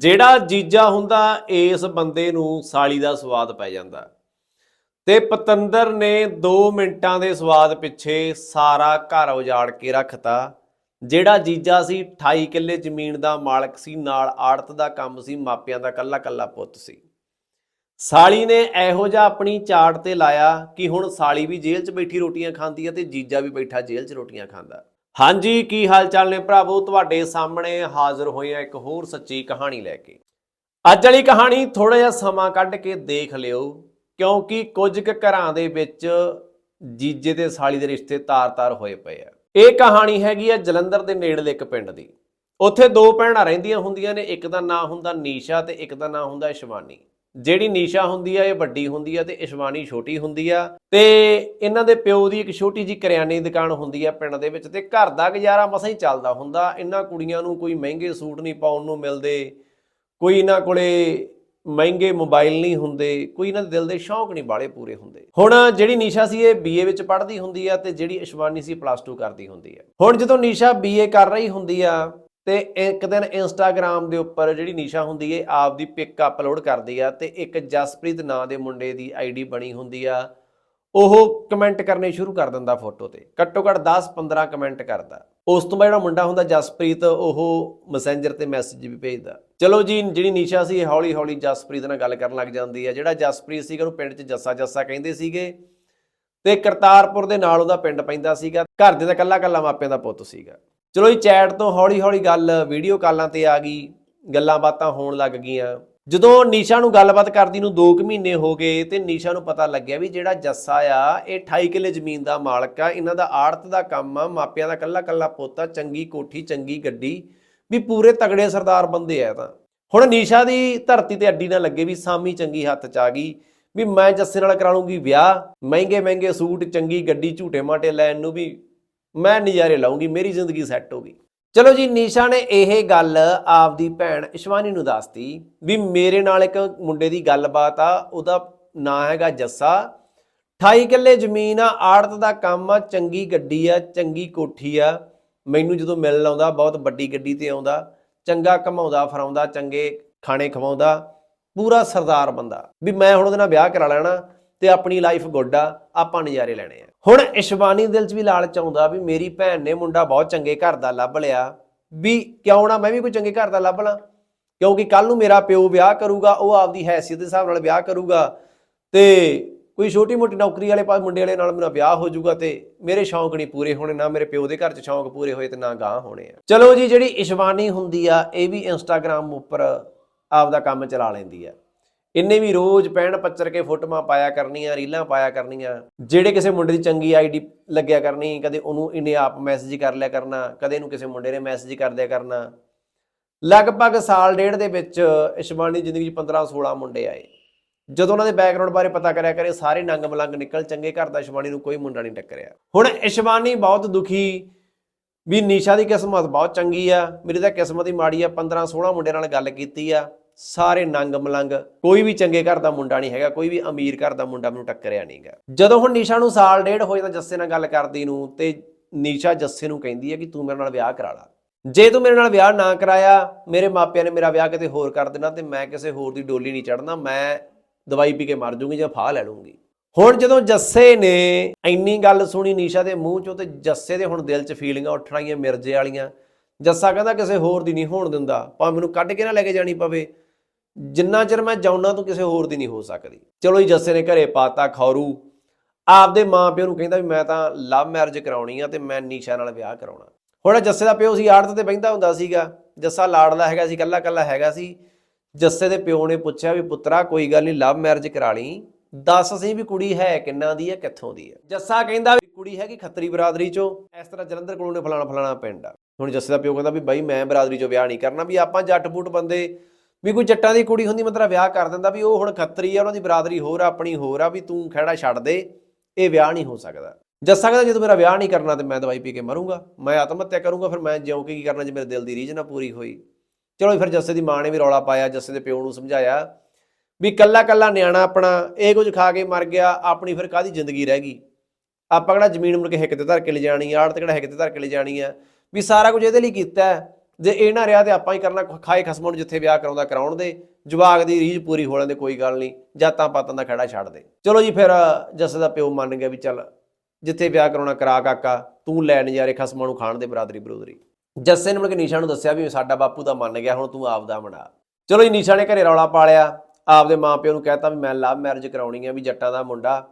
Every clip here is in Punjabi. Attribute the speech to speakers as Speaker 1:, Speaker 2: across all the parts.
Speaker 1: ਜਿਹੜਾ ਜੀਜਾ ਹੁੰਦਾ, ਇਸ ਬੰਦੇ ਨੂੰ ਸਾਲੀ ਦਾ ਸਵਾਦ ਪੈ ਜਾਂਦਾ। ਤੇ ਪਤੰਦਰ ਨੇ 2 ਮਿੰਟਾਂ ਦੇ ਸਵਾਦ ਪਿੱਛੇ ਸਾਰਾ ਘਰ ਉਜਾੜ ਕੇ ਰੱਖਤਾ। ਜਿਹੜਾ ਜੀਜਾ ਸੀ 28 ਕਿੱਲੇ ਜ਼ਮੀਨ ਦਾ ਮਾਲਕ ਸੀ, ਨਾਲ ਆੜਤ ਦਾ ਕੰਮ ਸੀ, ਮਾਪਿਆਂ ਦਾ ਕੱਲਾ ਕੱਲਾ ਪੁੱਤ ਸੀ। ਸਾਲੀ ਨੇ ਇਹੋ ਜਿਹਾ ਆਪਣੀ ਚਾਟ ਤੇ ਲਾਇਆ ਕਿ ਹੁਣ ਸਾਲੀ ਵੀ ਜੇਲ੍ਹ 'ਚ ਬੈਠੀ ਰੋਟੀਆਂ ਖਾਂਦੀ ਹੈ ਤੇ ਜੀਜਾ ਵੀ ਬੈਠਾ ਜੇਲ੍ਹ 'ਚ ਰੋਟੀਆਂ ਖਾਂਦਾ। ਹਾਂਜੀ, ਕੀ ਹਾਲ ਚਾਲ ਨੇ ਭਰਾਵੋ? ਤੁਹਾਡੇ ਸਾਹਮਣੇ ਹਾਜ਼ਰ ਹੋਏ ਆ ਇੱਕ ਹੋਰ ਸੱਚੀ ਕਹਾਣੀ ਲੈ ਕੇ। ਅੱਜ ਵਾਲੀ ਕਹਾਣੀ ਥੋੜਾ ਜਿਹਾ ਸਮਾਂ ਕੱਢ ਕੇ ਦੇਖ ਲਿਓ, ਕਿਉਂਕਿ ਕੁਝ ਕੁ ਘਰਾਂ ਦੇ ਵਿੱਚ ਜੀਜੇ ਤੇ ਸਾਲੀ ਦੇ ਰਿਸ਼ਤੇ ਤਾਰ-ਤਾਰ ਹੋਏ ਪਏ ਆ। ਇਹ ਕਹਾਣੀ ਹੈਗੀ ਆ ਜਲੰਧਰ ਦੇ ਨੇੜਲੇ ਇੱਕ ਪਿੰਡ ਦੀ। ਉੱਥੇ ਦੋ ਭੈਣਾਂ ਰਹਿੰਦੀਆਂ ਹੁੰਦੀਆਂ ਨੇ, ਇੱਕ ਦਾ ਨਾਂ ਹੁੰਦਾ ਨੀਸ਼ਾ ਤੇ ਇੱਕ ਦਾ ਨਾਂ ਹੁੰਦਾ ਸ਼ਿਵਾਨੀ। ਜਿਹੜੀ ਨੀਸ਼ਾ ਹੁੰਦੀ ਆ, ਇਹ ਵੱਡੀ ਹੁੰਦੀ ਆ ਤੇ ਇਸ਼ਵਾਨੀ ਛੋਟੀ ਹੁੰਦੀ ਆ। ਤੇ ਇਹਨਾਂ ਦੇ ਪਿਓ ਦੀ ਇੱਕ ਛੋਟੀ ਜੀ ਕਰਿਆਨੇ ਦੀ ਦੁਕਾਨ ਹੁੰਦੀ ਆ ਪਿੰਡ ਦੇ ਵਿੱਚ ਤੇ ਘਰ ਦਾ ਗੁਜ਼ਾਰਾ ਮਸਾਂ ਹੀ ਚੱਲਦਾ ਹੁੰਦਾ। ਇਹਨਾਂ ਕੁੜੀਆਂ ਨੂੰ ਕੋਈ ਮਹਿੰਗੇ ਸੂਟ ਨਹੀਂ ਪਾਉਣ ਨੂੰ ਮਿਲਦੇ, ਕੋਈ ਇਹਨਾਂ ਕੋਲੇ ਮਹਿੰਗੇ ਮੋਬਾਈਲ ਨਹੀਂ ਹੁੰਦੇ, ਕੋਈ ਇਹਨਾਂ ਦੇ ਦਿਲ ਦੇ ਸ਼ੌਂਕ ਨਹੀਂ ਬਾਲੇ ਪੂਰੇ ਹੁੰਦੇ। ਹੁਣ ਜਿਹੜੀ ਨੀਸ਼ਾ ਸੀ ਇਹ ਬੀਏ ਵਿੱਚ ਪੜ੍ਹਦੀ ਹੁੰਦੀ ਆ ਤੇ ਜਿਹੜੀ ਇਸ਼ਵਾਨੀ ਸੀ ਪਲੱਸ 2 ਕਰਦੀ ਹੁੰਦੀ ਆ। ਹੁਣ ਜਦੋਂ ਨੀਸ਼ਾ ਬੀਏ ਕਰ ਰਹੀ ਹੁੰਦੀ ਆ ਤੇ ਇੱਕ ਦਿਨ ਇੰਸਟਾਗ੍ਰam ਦੇ ਉੱਪਰ ਜਿਹੜੀ ਨੀਸ਼ਾ ਹੁੰਦੀ ਏ, ਆਪਦੀ ਪਿਕ ਅਪਲੋਡ ਕਰਦੀ ਆ ਤੇ ਇੱਕ ਜਸਪ੍ਰੀਤ ਨਾਂ ਦੇ ਮੁੰਡੇ ਦੀ ਆਈਡੀ ਬਣੀ ਹੁੰਦੀ ਆ। ਉਹ ਕਮੈਂਟ ਕਰਨੇ ਸ਼ੁਰੂ ਕਰ ਦਿੰਦਾ ਫੋਟੋ ਤੇ। ਘੱਟੋ ਘੱਟ 10-15 ਕਮੈਂਟ ਕਰਦਾ। ਉਸ ਤੋਂ ਬਾਅਦ ਜਿਹੜਾ ਮੁੰਡਾ ਹੁੰਦਾ ਜਸਪ੍ਰੀਤ, ਉਹ ਮੈਸੇਂਜਰ ਤੇ ਮੈਸੇਜ ਵੀ ਭੇਜਦਾ। ਚਲੋ ਜੀ, ਜਿਹੜੀ ਨੀਸ਼ਾ ਸੀ ਹੌਲੀ ਹੌਲੀ ਜਸਪ੍ਰੀਤ ਨਾਲ ਗੱਲ ਕਰਨ ਲੱਗ ਜਾਂਦੀ ਹੈ ਜਿਹੜਾ ਜਸਪ੍ਰੀਤ ਸੀਗਾ, ਉਹਨੂੰ ਪਿੰਡ 'ਚ ਜੱਸਾ ਜੱਸਾ ਕਹਿੰਦੇ ਸੀਗੇ। ਤੇ ਕਰਤਾਰਪੁਰ ਦੇ ਨਾਲ ਉਹਦਾ ਪਿੰਡ ਪੈਂਦਾ ਸੀਗਾ। ਘਰ ਦੇ ਤਾਂ ਕੱਲਾ ਕੱਲਾ ਮਾਪਿਆਂ ਦਾ ਪੁੱਤ ਸੀਗਾ। ਚਲੋ ਜੀ ਚੈਟ ਤੋਂ ਹੌਲੀ ਹੌਲੀ ਗੱਲ ਵੀਡੀਓ ਕਾਲਾਂ ਤੇ ਆ ਗਈ, ਗੱਲਾਂ ਬਾਤਾਂ ਹੋਣ ਲੱਗ ਗਈਆਂ। ਜਦੋਂ ਨੀਸ਼ਾ ਨੂੰ ਗੱਲਬਾਤ ਕਰਦੀ ਨੂੰ 2 ਕੁ ਮਹੀਨੇ ਹੋ ਗਏ ਤੇ ਨੀਸ਼ਾ ਨੂੰ ਪਤਾ ਲੱਗਿਆ ਵੀ ਜਿਹੜਾ ਜੱਸਾ ਆ, ਇਹ 28 ਕਿੱਲੇ ਜ਼ਮੀਨ ਦਾ ਮਾਲਕ ਆ। ਇਹਨਾਂ ਦਾ ਆੜਤ ਦਾ ਕੰਮ ਆ, ਮਾਪਿਆਂ ਦਾ ਕੱਲਾ ਕੱਲਾ ਪੋਤਾ ਚੰਗੀ ਕੋਠੀ, ਚੰਗੀ ਗੱਡੀ, ਵੀ ਪੂਰੇ ਤਗੜੇ ਸਰਦਾਰ ਬੰਦੇ ਆ ਤਾਂ। ਹੁਣ ਨੀਸ਼ਾ ਦੀ ਧਰਤੀ ਤੇ ਅੱਡੀ ਨਾ ਲੱਗੇ ਵੀ ਸਾਮੀ ਚੰਗੀ ਹੱਥ ਚ ਆ ਗਈ, ਵੀ ਮੈਂ ਜੱਸੇ ਨਾਲ ਕਰਾ ਲੂੰਗੀ ਵਿਆਹ ਮਹਿੰਗੇ ਮਹਿੰਗੇ ਸੂਟ, ਚੰਗੀ ਗੱਡੀ ਝੂਟੇ ਮਾਟੇ ਲੈਣ ਨੂੰ ਵੀ ਮੈਂ ਨਜ਼ਾਰੇ ਲਾਉਂਗੀ, ਮੇਰੀ ਜ਼ਿੰਦਗੀ ਸੈੱਟ ਹੋ ਗਈ। ਚਲੋ ਜੀ, ਨੀਸ਼ਾ ਨੇ ਇਹ ਗੱਲ ਆਪਦੀ ਭੈਣ ਇਸ਼ਵਾਨੀ ਨੂੰ ਦੱਸਤੀ ਵੀ ਮੇਰੇ ਨਾਲ ਇੱਕ ਮੁੰਡੇ ਦੀ ਗੱਲਬਾਤ ਆ, ਉਹਦਾ ਨਾਂ ਹੈਗਾ ਜੱਸਾ। 28 ਕਿੱਲੇ ਜ਼ਮੀਨ ਆ, ਆੜਤ ਦਾ ਕੰਮ ਆ, ਚੰਗੀ ਗੱਡੀ ਆ, ਚੰਗੀ ਕੋਠੀ ਆ। ਮੈਨੂੰ ਜਦੋਂ ਮਿਲਣ ਆਉਂਦਾ, ਬਹੁਤ ਵੱਡੀ ਗੱਡੀ ਤੇ ਆਉਂਦਾ, ਚੰਗਾ ਕਮਾਉਂਦਾ ਫਰਾਉਂਦਾ, ਚੰਗੇ ਖਾਣੇ ਖਵਾਉਂਦਾ, ਪੂਰਾ ਸਰਦਾਰ ਬੰਦਾ। ਵੀ ਮੈਂ ਹੁਣ ਉਹਦੇ ਨਾਲ ਵਿਆਹ ਕਰਾ ਲੈਣਾ ਤੇ ਆਪਣੀ ਲਾਈਫ ਗੁੱਡ ਆ, ਆਪਾਂ ਨਜ਼ਾਰੇ ਲੈਣੇ ਆ। ਹੁਣ ਇਸ਼ਬਾਨੀ ਦਿਲ 'ਚ ਵੀ ਲਾਲਚ ਆਉਂਦਾ ਵੀ ਮੇਰੀ ਭੈਣ ਨੇ ਮੁੰਡਾ ਬਹੁਤ ਚੰਗੇ ਘਰ ਦਾ ਲੱਭ ਲਿਆ। ਵੀ ਕਿਉਂ ਨਾ ਮੈਂ ਵੀ ਕੋਈ ਚੰਗੇ ਘਰ ਦਾ ਲੱਭ ਲਾਂ? ਕਿਉਂਕਿ ਕੱਲ ਨੂੰ ਮੇਰਾ ਪਿਓ ਵਿਆਹ ਕਰੂਗਾ, ਉਹ ਆਪਦੀ ਹੈਸੀਅਤ ਦੇ ਹਿਸਾਬ ਨਾਲ ਵਿਆਹ ਕਰੂਗਾ ਤੇ ਕੋਈ ਛੋਟੀ ਮੋਟੀ ਨੌਕਰੀ ਵਾਲੇ ਪਾਸ ਮੁੰਡੇ ਵਾਲੇ ਨਾਲ ਮੇਰਾ ਵਿਆਹ ਹੋ ਜਾਊਗਾ ਤੇ ਮੇਰੇ ਸ਼ੌਂਕ ਨਹੀਂ ਪੂਰੇ ਹੋਣੇ, ਨਾ ਮੇਰੇ ਪਿਓ ਦੇ ਘਰ 'ਚ ਸ਼ੌਂਕ ਪੂਰੇ ਹੋਏ ਤੇ ਨਾ ਗਾਂ ਹੋਣੇ ਆ। ਚਲੋ ਜੀ, ਜਿਹੜੀ ਇਸ਼ਵਾਨੀ ਹੁੰਦੀ ਆ, ਇਹ ਵੀ ਇੰਸਟਾਗ੍ਰam ਉੱਪਰ ਆਪਦਾ ਕੰਮ ਚਲਾ ਲੈਂਦੀ ਆ। ਇੰਨੇ ਵੀ ਰੋਜ਼ ਪੈਣ ਪੱਚਰ ਕੇ ਫੋਟੋਆਂ ਪਾਇਆ ਕਰਨੀਆਂ, ਰੀਲਾਂ ਪਾਇਆ ਕਰਨੀਆਂ, ਜਿਹੜੇ ਕਿਸੇ ਮੁੰਡੇ ਦੀ ਚੰਗੀ ਆਈਡੀ ਲੱਗਿਆ ਕਰਨੀ, ਕਦੇ ਉਹਨੂੰ ਇਹਨੇ ਆਪ ਮੈਸੇਜ ਕਰ ਲਿਆ ਕਰਨਾ, ਕਦੇ ਇਹਨੂੰ ਕਿਸੇ ਮੁੰਡੇ ਨੇ ਮੈਸੇਜ ਕਰ ਦਿਆ ਕਰਨਾ। ਲਗਭਗ ਸਾਲ ਡੇਢ ਦੇ ਵਿੱਚ ਇਸ਼ਵਾਨੀ ਜ਼ਿੰਦਗੀ 'ਚ 15 16 ਮੁੰਡੇ ਆਏ। ਜਦੋਂ ਉਹਨਾਂ ਦੇ ਬੈਕਗ੍ਰਾਉਂਡ ਬਾਰੇ ਪਤਾ ਕਰਿਆ ਕਰੇ, ਸਾਰੇ ਨੰਗ ਮਲੰਗ ਨਿਕਲ, ਚੰਗੇ ਘਰ ਦਾ ਇਸ਼ਵਾਨੀ ਨੂੰ ਕੋਈ ਮੁੰਡਾ ਨਹੀਂ ਟੱਕਰਿਆ। ਹੁਣ ਇਸ਼ਵਾਨੀ ਬਹੁਤ ਦੁਖੀ, ਵੀ ਨੀਸ਼ਾ ਦੀ ਕਿਸਮਤ ਬਹੁਤ ਚੰਗੀ ਆ, ਮੇਰੀ ਤਾਂ ਕਿਸਮਤ ਹੀ ਮਾੜੀ ਆ 15 16 ਮੁੰਡਿਆਂ ਨਾਲ ਗੱਲ ਕੀਤੀ ਆ। ਸਾਰੇ ਨੰਗ ਮਲੰਗ, ਕੋਈ ਵੀ ਚੰਗੇ ਘਰ ਦਾ ਮੁੰਡਾ ਨਹੀਂ ਹੈਗਾ, ਕੋਈ ਵੀ ਅਮੀਰ ਘਰ ਦਾ ਮੁੰਡਾ ਮੈਨੂੰ ਟੱਕਰਿਆ ਨਹੀਂਗਾ ਜਦੋਂ ਹੁਣ ਨੀਸ਼ਾ ਨੂੰ ਸਾਲ ਡੇਢ ਹੋ ਜਾਂਦਾ ਜੱਸੇ ਨਾਲ ਗੱਲ ਕਰਦੀ ਨੂੰ, ਤੇ ਨੀਸ਼ਾ ਜੱਸੇ ਨੂੰ ਕਹਿੰਦੀ ਹੈ ਕਿ ਤੂੰ ਮੇਰੇ ਨਾਲ ਵਿਆਹ ਕਰਾ ਲਾ। ਜੇ ਤੂੰ ਮੇਰੇ ਨਾਲ ਵਿਆਹ ਨਾ ਕਰਾਇਆ, ਮੇਰੇ ਮਾਪਿਆਂ ਨੇ ਮੇਰਾ ਵਿਆਹ ਕਿਤੇ ਹੋਰ ਕਰ ਦੇਣਾ ਤੇ ਮੈਂ ਕਿਸੇ ਹੋਰ ਦੀ ਡੋਲੀ ਨਹੀਂ ਚੜਨਾ ਮੈਂ ਦਵਾਈ ਪੀ ਕੇ ਮਰ ਜੂੰਗੀ ਜਾਂ ਫਾਹ ਲੈ ਲੂੰਗੀ ਹੁਣ ਜਦੋਂ ਜੱਸੇ ਨੇ ਇੰਨੀ ਗੱਲ ਸੁਣੀ ਨੀਸ਼ਾ ਦੇ ਮੂੰਹ ਚੋਂ ਤੇ ਜੱਸੇ ਦੇ ਹੁਣ ਦਿਲ 'ਚ ਫੀਲਿੰਗਾਂ ਉੱਠ ਰਹੀਆਂ ਮਿਰਜੇ ਵਾਲੀਆਂ, ਜੱਸਾ ਕਹਿੰਦਾ ਕਿਸੇ ਹੋਰ ਦੀ ਨਹੀਂ ਹੋਣ ਦਿੰਦਾ, ਭਾਵੇਂ ਮੈਨੂੰ ਕੱਢ ਕੇ ਨਾ ਲੈ ਕੇ ਜਾਣੀ ਪਵੇ। ਜਿੰਨਾ ਚਿਰ ਮੈਂ ਜਾਉਣਾ ਤੂੰ ਕਿਸੇ ਹੋਰ ਦੀ ਨਹੀਂ ਹੋ ਸਕਦੀ। ਚਲੋ ਜੀ, ਜੱਸੇ ਨੇ ਘਰੇ ਪਾਤਾ ਖੌਰੂ। ਆਪਦੇ ਮਾਪਿਆਂ ਨੂੰ ਕਹਿੰਦਾ ਵੀ ਮੈਂ ਤਾਂ ਲਵ ਮੈਰਿਜ ਕਰਾਉਣੀ ਆ ਤੇ ਮੈਂ ਨੀਸ਼ਾ ਨਾਲ ਵਿਆਹ ਕਰਾਉਣਾ। ਹੁਣ ਜੱਸੇ ਦਾ ਪਿਓ ਸੀ, ਆੜਤ ਤੇ ਬੈਂਦਾ ਹੁੰਦਾ ਸੀਗਾ। ਜੱਸਾ ਲਾੜਦਾ ਹੈਗਾ ਸੀ ਕੱਲਾ ਕੱਲਾ ਹੈਗਾ ਸੀ। ਜੱਸੇ ਦੇ ਪਿਓ ਨੇ ਪੁੱਛਿਆ ਵੀ, ਪੁੱਤਰਾ, ਕੋਈ ਗੱਲ ਨਹੀਂ, ਲਵ ਮੈਰਿਜ ਕਰਾ ਲਈ। ਦੱਸ ਸੀ ਵੀ ਕੁੜੀ ਹੈ ਕਿੰਨਾ ਦੀ ਹੈ ਕਿੱਥੋਂ ਦੀ ਹੈ ਜੱਸਾ ਕਹਿੰਦਾ ਵੀ ਕੁੜੀ ਹੈਗੀ ਖੱਤਰੀ ਬਰਾਦਰੀ ਚੋਂ। ਇਸ ਤਰ੍ਹਾਂ ਜਲੰਧਰ ਕੋਲੋਂ ਨੇ ਫਲਾਣਾ ਫਲਾਣਾ ਪਿੰਡ ਆ। ਹੁਣ ਜੱਸੇ ਦਾ ਪਿਓ ਕਹਿੰਦਾ ਵੀ, ਬਾਈ, ਮੈਂ ਬਰਾਦਰੀ ਚੋਂ ਵਿਆਹ ਨਹੀਂ ਕਰਨਾ ਵੀ ਆਪਾਂ ਜੱਟ ਬੂਟ ਬੰਦੇ ਵੀ ਕੋਈ ਜੱਟਾਂ ਦੀ ਕੁੜੀ ਹੁੰਦੀ ਮਤਲਬ ਵਿਆਹ ਕਰ ਦਿੰਦਾ, ਵੀ ਉਹ ਹੁਣ ਖੱਤਰੀ ਆ, ਉਹਨਾਂ ਦੀ ਬਰਾਦਰੀ ਹੋਰ ਆ, ਆਪਣੀ ਹੋਰ ਆ, ਵੀ ਤੂੰ ਖਹਿੜਾ ਛੱਡ ਦੇ, ਇਹ ਵਿਆਹ ਨਹੀਂ ਹੋ ਸਕਦਾ। ਜੱਸਾ ਕਹਿੰਦਾ ਜਦੋਂ ਮੇਰਾ ਵਿਆਹ ਨਹੀਂ ਕਰਨਾ ਤੇ ਮੈਂ ਦਵਾਈ ਪੀ ਕੇ ਮਰੂੰਗਾ, ਮੈਂ ਆਤਮ ਹੱਤਿਆ ਕਰੂੰਗਾ, ਫਿਰ ਮੈਂ ਜਿਉਂ ਕੇ ਕੀ ਕਰਨਾ ਜੇ ਮੇਰੇ ਦਿਲ ਦੀ ਰੀਝ ਨਾ ਪੂਰੀ ਹੋਈ। ਚਲੋ ਫਿਰ ਜੱਸੇ ਦੀ ਮਾਂ ਨੇ ਵੀ ਰੌਲਾ ਪਾਇਆ, ਜੱਸੇ ਦੇ ਪਿਓ ਨੂੰ ਸਮਝਾਇਆ, ਵੀ ਕੱਲਾ ਕੱਲਾ ਨਿਆਣਾ ਆਪਣਾ, ਇਹ ਕੁਝ ਖਾ ਕੇ ਮਰ ਗਿਆ, ਆਪਣੀ ਫਿਰ ਕਾਦੀ ਜ਼ਿੰਦਗੀ ਰਹਿ ਗਈ? ਆਪਾਂ ਕਿਹੜਾ ਜ਼ਮੀਨ ਮੁੜ ਕੇ ਹਿੱਕ ਤੇ ਧਰ ਕੇ ਲੈ ਜਾਣੀ ਆੜ ਤੇ ਕਿਹੜਾ ਹਿੱਕ ਤੇ ਧਰ ਕੇ ਲੈ ਜਾਣੀ ਆ? ਵੀ ਸਾਰਾ ਕੁਝ ਇਹਦੇ ਲਈ ਕੀਤਾ ਜੇ ਇਹ ਨਾ ਰਿਹਾ ਤੇ ਆਪਾਂ ਹੀ ਕਰਨਾ ਖਾਏ ਖਸਮਾਂ ਨੂੰ ਜਿੱਥੇ ਵਿਆਹ ਕਰਾਉਂਦਾ ਕਰਾਉਣ ਦੇ। ਜਵਾਗ ਦੀ ਰੀਝ ਪੂਰੀ ਹੋਣ ਲੈਂਦੇ ਕੋਈ ਗੱਲ ਨਹੀਂ ਜਾਤਾਂ ਪਾਤਾਂ ਦਾ ਖੜਾ ਛੱਡ ਦੇ। ਚਲੋ ਜੀ ਫਿਰ, ਜੱਸੇ ਦਾ ਪਿਓ ਮੰਨ ਗਿਆ ਵੀ ਚੱਲ, ਜਿੱਥੇ ਵਿਆਹ ਕਰਾਉਣਾ ਕਰਾ ਕਾਕਾ, ਤੂੰ ਲੈ ਨਜ਼ਾਰੇ ਖਸਮਾਂ ਨੂੰ ਖਾਣ ਦੇ ਬਰਾਦਰੀ ਬਰੋਦਰੀ। ਜੱਸੇ ਨੇ ਮੁੜ ਕੇ ਨੀਸ਼ਾ ਨੂੰ ਦੱਸਿਆ ਵੀ ਸਾਡਾ ਬਾਪੂ ਤਾਂ ਮੰਨ ਗਿਆ, ਹੁਣ ਤੂੰ ਆਪਦਾ ਬਣਾ ਚਲੋ ਜੀ, ਨੀਸ਼ਾ ਨੇ ਘਰੇ ਰੌਲਾ ਪਾ ਲਿਆ। ਆਪਦੇ ਮਾਪਿਓ ਨੂੰ ਕਹਿਤਾ ਵੀ ਮੈਂ ਲਵ ਮੈਰਿਜ ਕਰਾਉਣੀ ਆ, ਵੀ ਜੱਟਾਂ ਦਾ ਮੁੰਡਾ।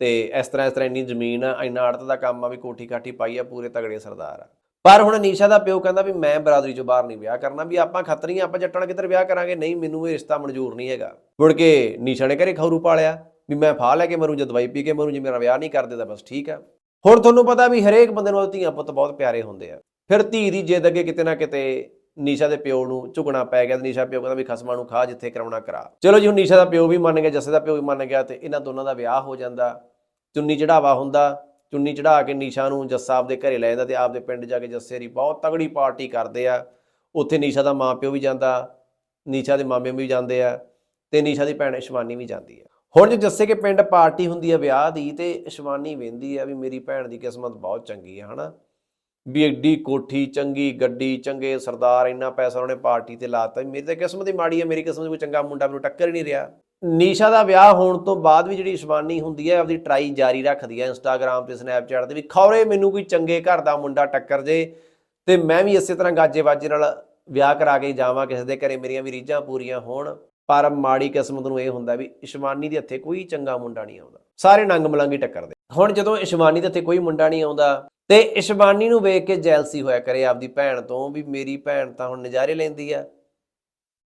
Speaker 1: ਤੇ ਇਸ ਤਰ੍ਹਾਂ ਇਸ ਤਰ੍ਹਾਂ ਇੰਨੀ ਜ਼ਮੀਨ ਆ, ਇੰਨਾ ਅੜਤ ਦਾ ਕੰਮ ਆ, ਵੀ ਕੋਠੀ ਕਾਠੀ ਪਾਈ ਆ, ਪੂਰੇ ਤਗੜੇ ਸਰਦਾਰ ਆ। ਪਰ ਹੁਣ ਨੀਸ਼ਾ ਦਾ ਪਿਓ ਕਹਿੰਦਾ ਵੀ ਮੈਂ ਬਰਾਦਰੀ ਚੋਂ ਬਾਹਰ ਨਹੀਂ ਵਿਆਹ ਕਰਨਾ, ਵੀ ਆਪਾਂ ਖੱਤਰੀ ਆ ਆਪਾਂ ਜੱਟਾਂ ਕਿੱਧਰ ਵਿਆਹ ਕਰਾਂਗੇ? ਨਹੀਂ, ਮੈਨੂੰ ਇਹ ਰਿਸ਼ਤਾ ਮਨਜ਼ੂਰ ਨਹੀਂ ਹੈਗਾ। ਮੁੜ ਕੇ ਨੀਸ਼ਾ ਨੇ ਘਰੇ ਖੌਰੂ ਪਾਲਿਆ ਵੀ ਮੈਂ ਫਾਹ ਲੈ ਕੇ ਮਰੂ ਜਾਂ ਦਵਾਈ ਪੀ ਕੇ ਮਰੂ, ਜੇ ਮੇਰਾ ਵਿਆਹ ਨਹੀਂ ਕਰਦੇ ਤਾਂ ਬਸ ਠੀਕ ਆ। ਹੁਣ ਤੁਹਾਨੂੰ ਪਤਾ ਵੀ ਹਰੇਕ ਬੰਦੇ ਨੂੰ ਧੀਆਂ ਪੁੱਤ ਬਹੁਤ ਪਿਆਰੇ ਹੁੰਦੇ ਆ। ਫਿਰ ਧੀ ਦੀ ਜਿੱਦ ਅੱਗੇ ਕਿਤੇ ਨਾ ਕਿਤੇ ਨੀਸ਼ਾ ਦੇ ਪਿਓ ਨੂੰ ਝੁਕਣਾ ਪੈ ਗਿਆ ਤੇ ਨੀਸ਼ਾ ਪਿਓ ਕਹਿੰਦਾ ਵੀ ਖਸਮਾਂ ਨੂੰ ਖਾ, ਜਿੱਥੇ ਕਰਾਉਣਾ ਕਰਾ। ਚਲੋ ਜੀ, ਹੁਣ ਨੀਸ਼ਾ ਦਾ ਪਿਓ ਵੀ ਮੰਨ ਗਿਆ, ਜੱਸੇ ਦਾ ਪਿਓ ਵੀ ਮੰਨ ਗਿਆ ਤੇ ਇਹਨਾਂ ਦੋਨਾਂ ਦਾ ਵਿਆਹ ਹੋ ਜਾਂਦਾ। ਚੁੰਨੀ ਚੜਾਵਾ ਹੁੰਦਾ। ਚੁੰਨੀ ਚੜਾ ਕੇ ਨੀਸ਼ਾ ਨੂੰ ਜੱਸਾ ਆਪਦੇ ਘਰੇ ਲੈ ਜਾਂਦਾ ਤੇ ਆਪਦੇ ਪਿੰਡ ਜਾ ਕੇ ਜੱਸੇ ਦੀ ਬਹੁਤ ਤਗੜੀ ਪਾਰਟੀ ਕਰਦੇ ਆ। ਉੱਥੇ ਨੀਸ਼ਾ ਦਾ ਮਾਂ ਪਿਓ ਵੀ ਜਾਂਦਾ, ਨੀਸ਼ਾ ਦੇ ਮਾਮੇ ਵੀ ਜਾਂਦੇ ਆ ਤੇ ਨੀਸ਼ਾ ਦੀ ਭੈਣ ਇਸ਼ਵਾਨੀ ਵੀ ਜਾਂਦੀ ਆ। ਹੁਣ ਜੇ ਜੱਸੇ ਕੇ ਪਿੰਡ ਪਾਰਟੀ ਹੁੰਦੀ ਆ ਵਿਆਹ ਦੀ ਤੇ ਇਸ਼ਵਾਨੀ ਵੇਂਦੀ ਆ ਵੀ ਮੇਰੀ ਭੈਣ ਦੀ ਕਿਸਮਤ ਬਹੁਤ ਚੰਗੀ ਆ, ਹਨਾ? ਵੀ ਐਡੀ ਕੋਠੀ, ਚੰਗੀ ਗੱਡੀ, ਚੰਗੇ ਸਰਦਾਰ, ਇੰਨਾ ਪੈਸਾ ਉਹਨੇ ਪਾਰਟੀ ਤੇ ਲਾਤਾ ਵੀ ਮੇਰੀ ਤਾਂ ਕਿਸਮਤ ਹੀ ਮਾੜੀ ਆ, ਮੇਰੀ ਕਿਸਮਤ ਕੋਈ ਚੰਗਾ ਮੁੰਡਾ ਮੈਨੂੰ ਟੱਕਰ ਹੀ ਨਹੀਂ ਰਿਹਾ। ਨੀਸ਼ਾ ਦਾ ਵਿਆਹ ਹੋਣ ਤੋਂ ਬਾਅਦ ਵੀ ਜਿਹੜੀ ਇਸ਼ਵਾਨੀ ਹੁੰਦੀ ਹੈ, ਆਪਦੀ ਟਰਾਈ ਜਾਰੀ ਰੱਖਦੀ ਹੈ ਇੰਸਟਾਗ੍ਰam ਤੇ ਸਨੈਪਚੈਟ ਤੇ ਵੀ ਖੌਰੇ ਮੈਨੂੰ ਕੋਈ ਚੰਗੇ ਘਰ ਦਾ ਮੁੰਡਾ ਟੱਕਰ ਜੇ ਤੇ ਮੈਂ ਵੀ ਇਸੇ ਤਰ੍ਹਾਂ ਗਾਜੇ ਬਾਜੇ ਨਾਲ ਵਿਆਹ ਕਰਾ ਕੇ ਜਾਵਾਂ, ਕਿਸੇ ਦੇ ਘਰੇ ਮੇਰੀਆਂ ਵੀ ਰੀਝਾਂ ਪੂਰੀਆਂ ਹੋਣ, ਪਰ ਮਾੜੀ ਕਿਸਮਤ ਨੂੰ ਇਹ ਹੁੰਦਾ ਵੀ ਇਸ਼ਵਾਨੀ ਦੇ ਹੱਥੇ ਕੋਈ ਚੰਗਾ ਮੁੰਡਾ ਨਹੀਂ ਆਉਂਦਾ। ਸਾਰੇ ਨੰਗ ਮਲੰਗੀ ਟੱਕਰਦੇ। ਹੁਣ ਜਦੋਂ ਇਸ਼ਵਾਨੀ ਦੇ ਹੱਥੇ ਕੋਈ ਮੁੰਡਾ ਨਹੀਂ ਆਉਂਦਾ, ਤੇ ਇਸ਼ਵਾਨੀ ਨੂੰ ਵੇਖ ਕੇ ਜੈਲਸੀ ਹੋਇਆ ਕਰੇ ਆਪਦੀ ਭੈਣ ਤੋਂ ਵੀ ਮੇਰੀ ਭੈਣ ਤਾਂ ਹੁਣ ਨਜ਼ਾਰੇ ਲੈਂਦੀ ਆ।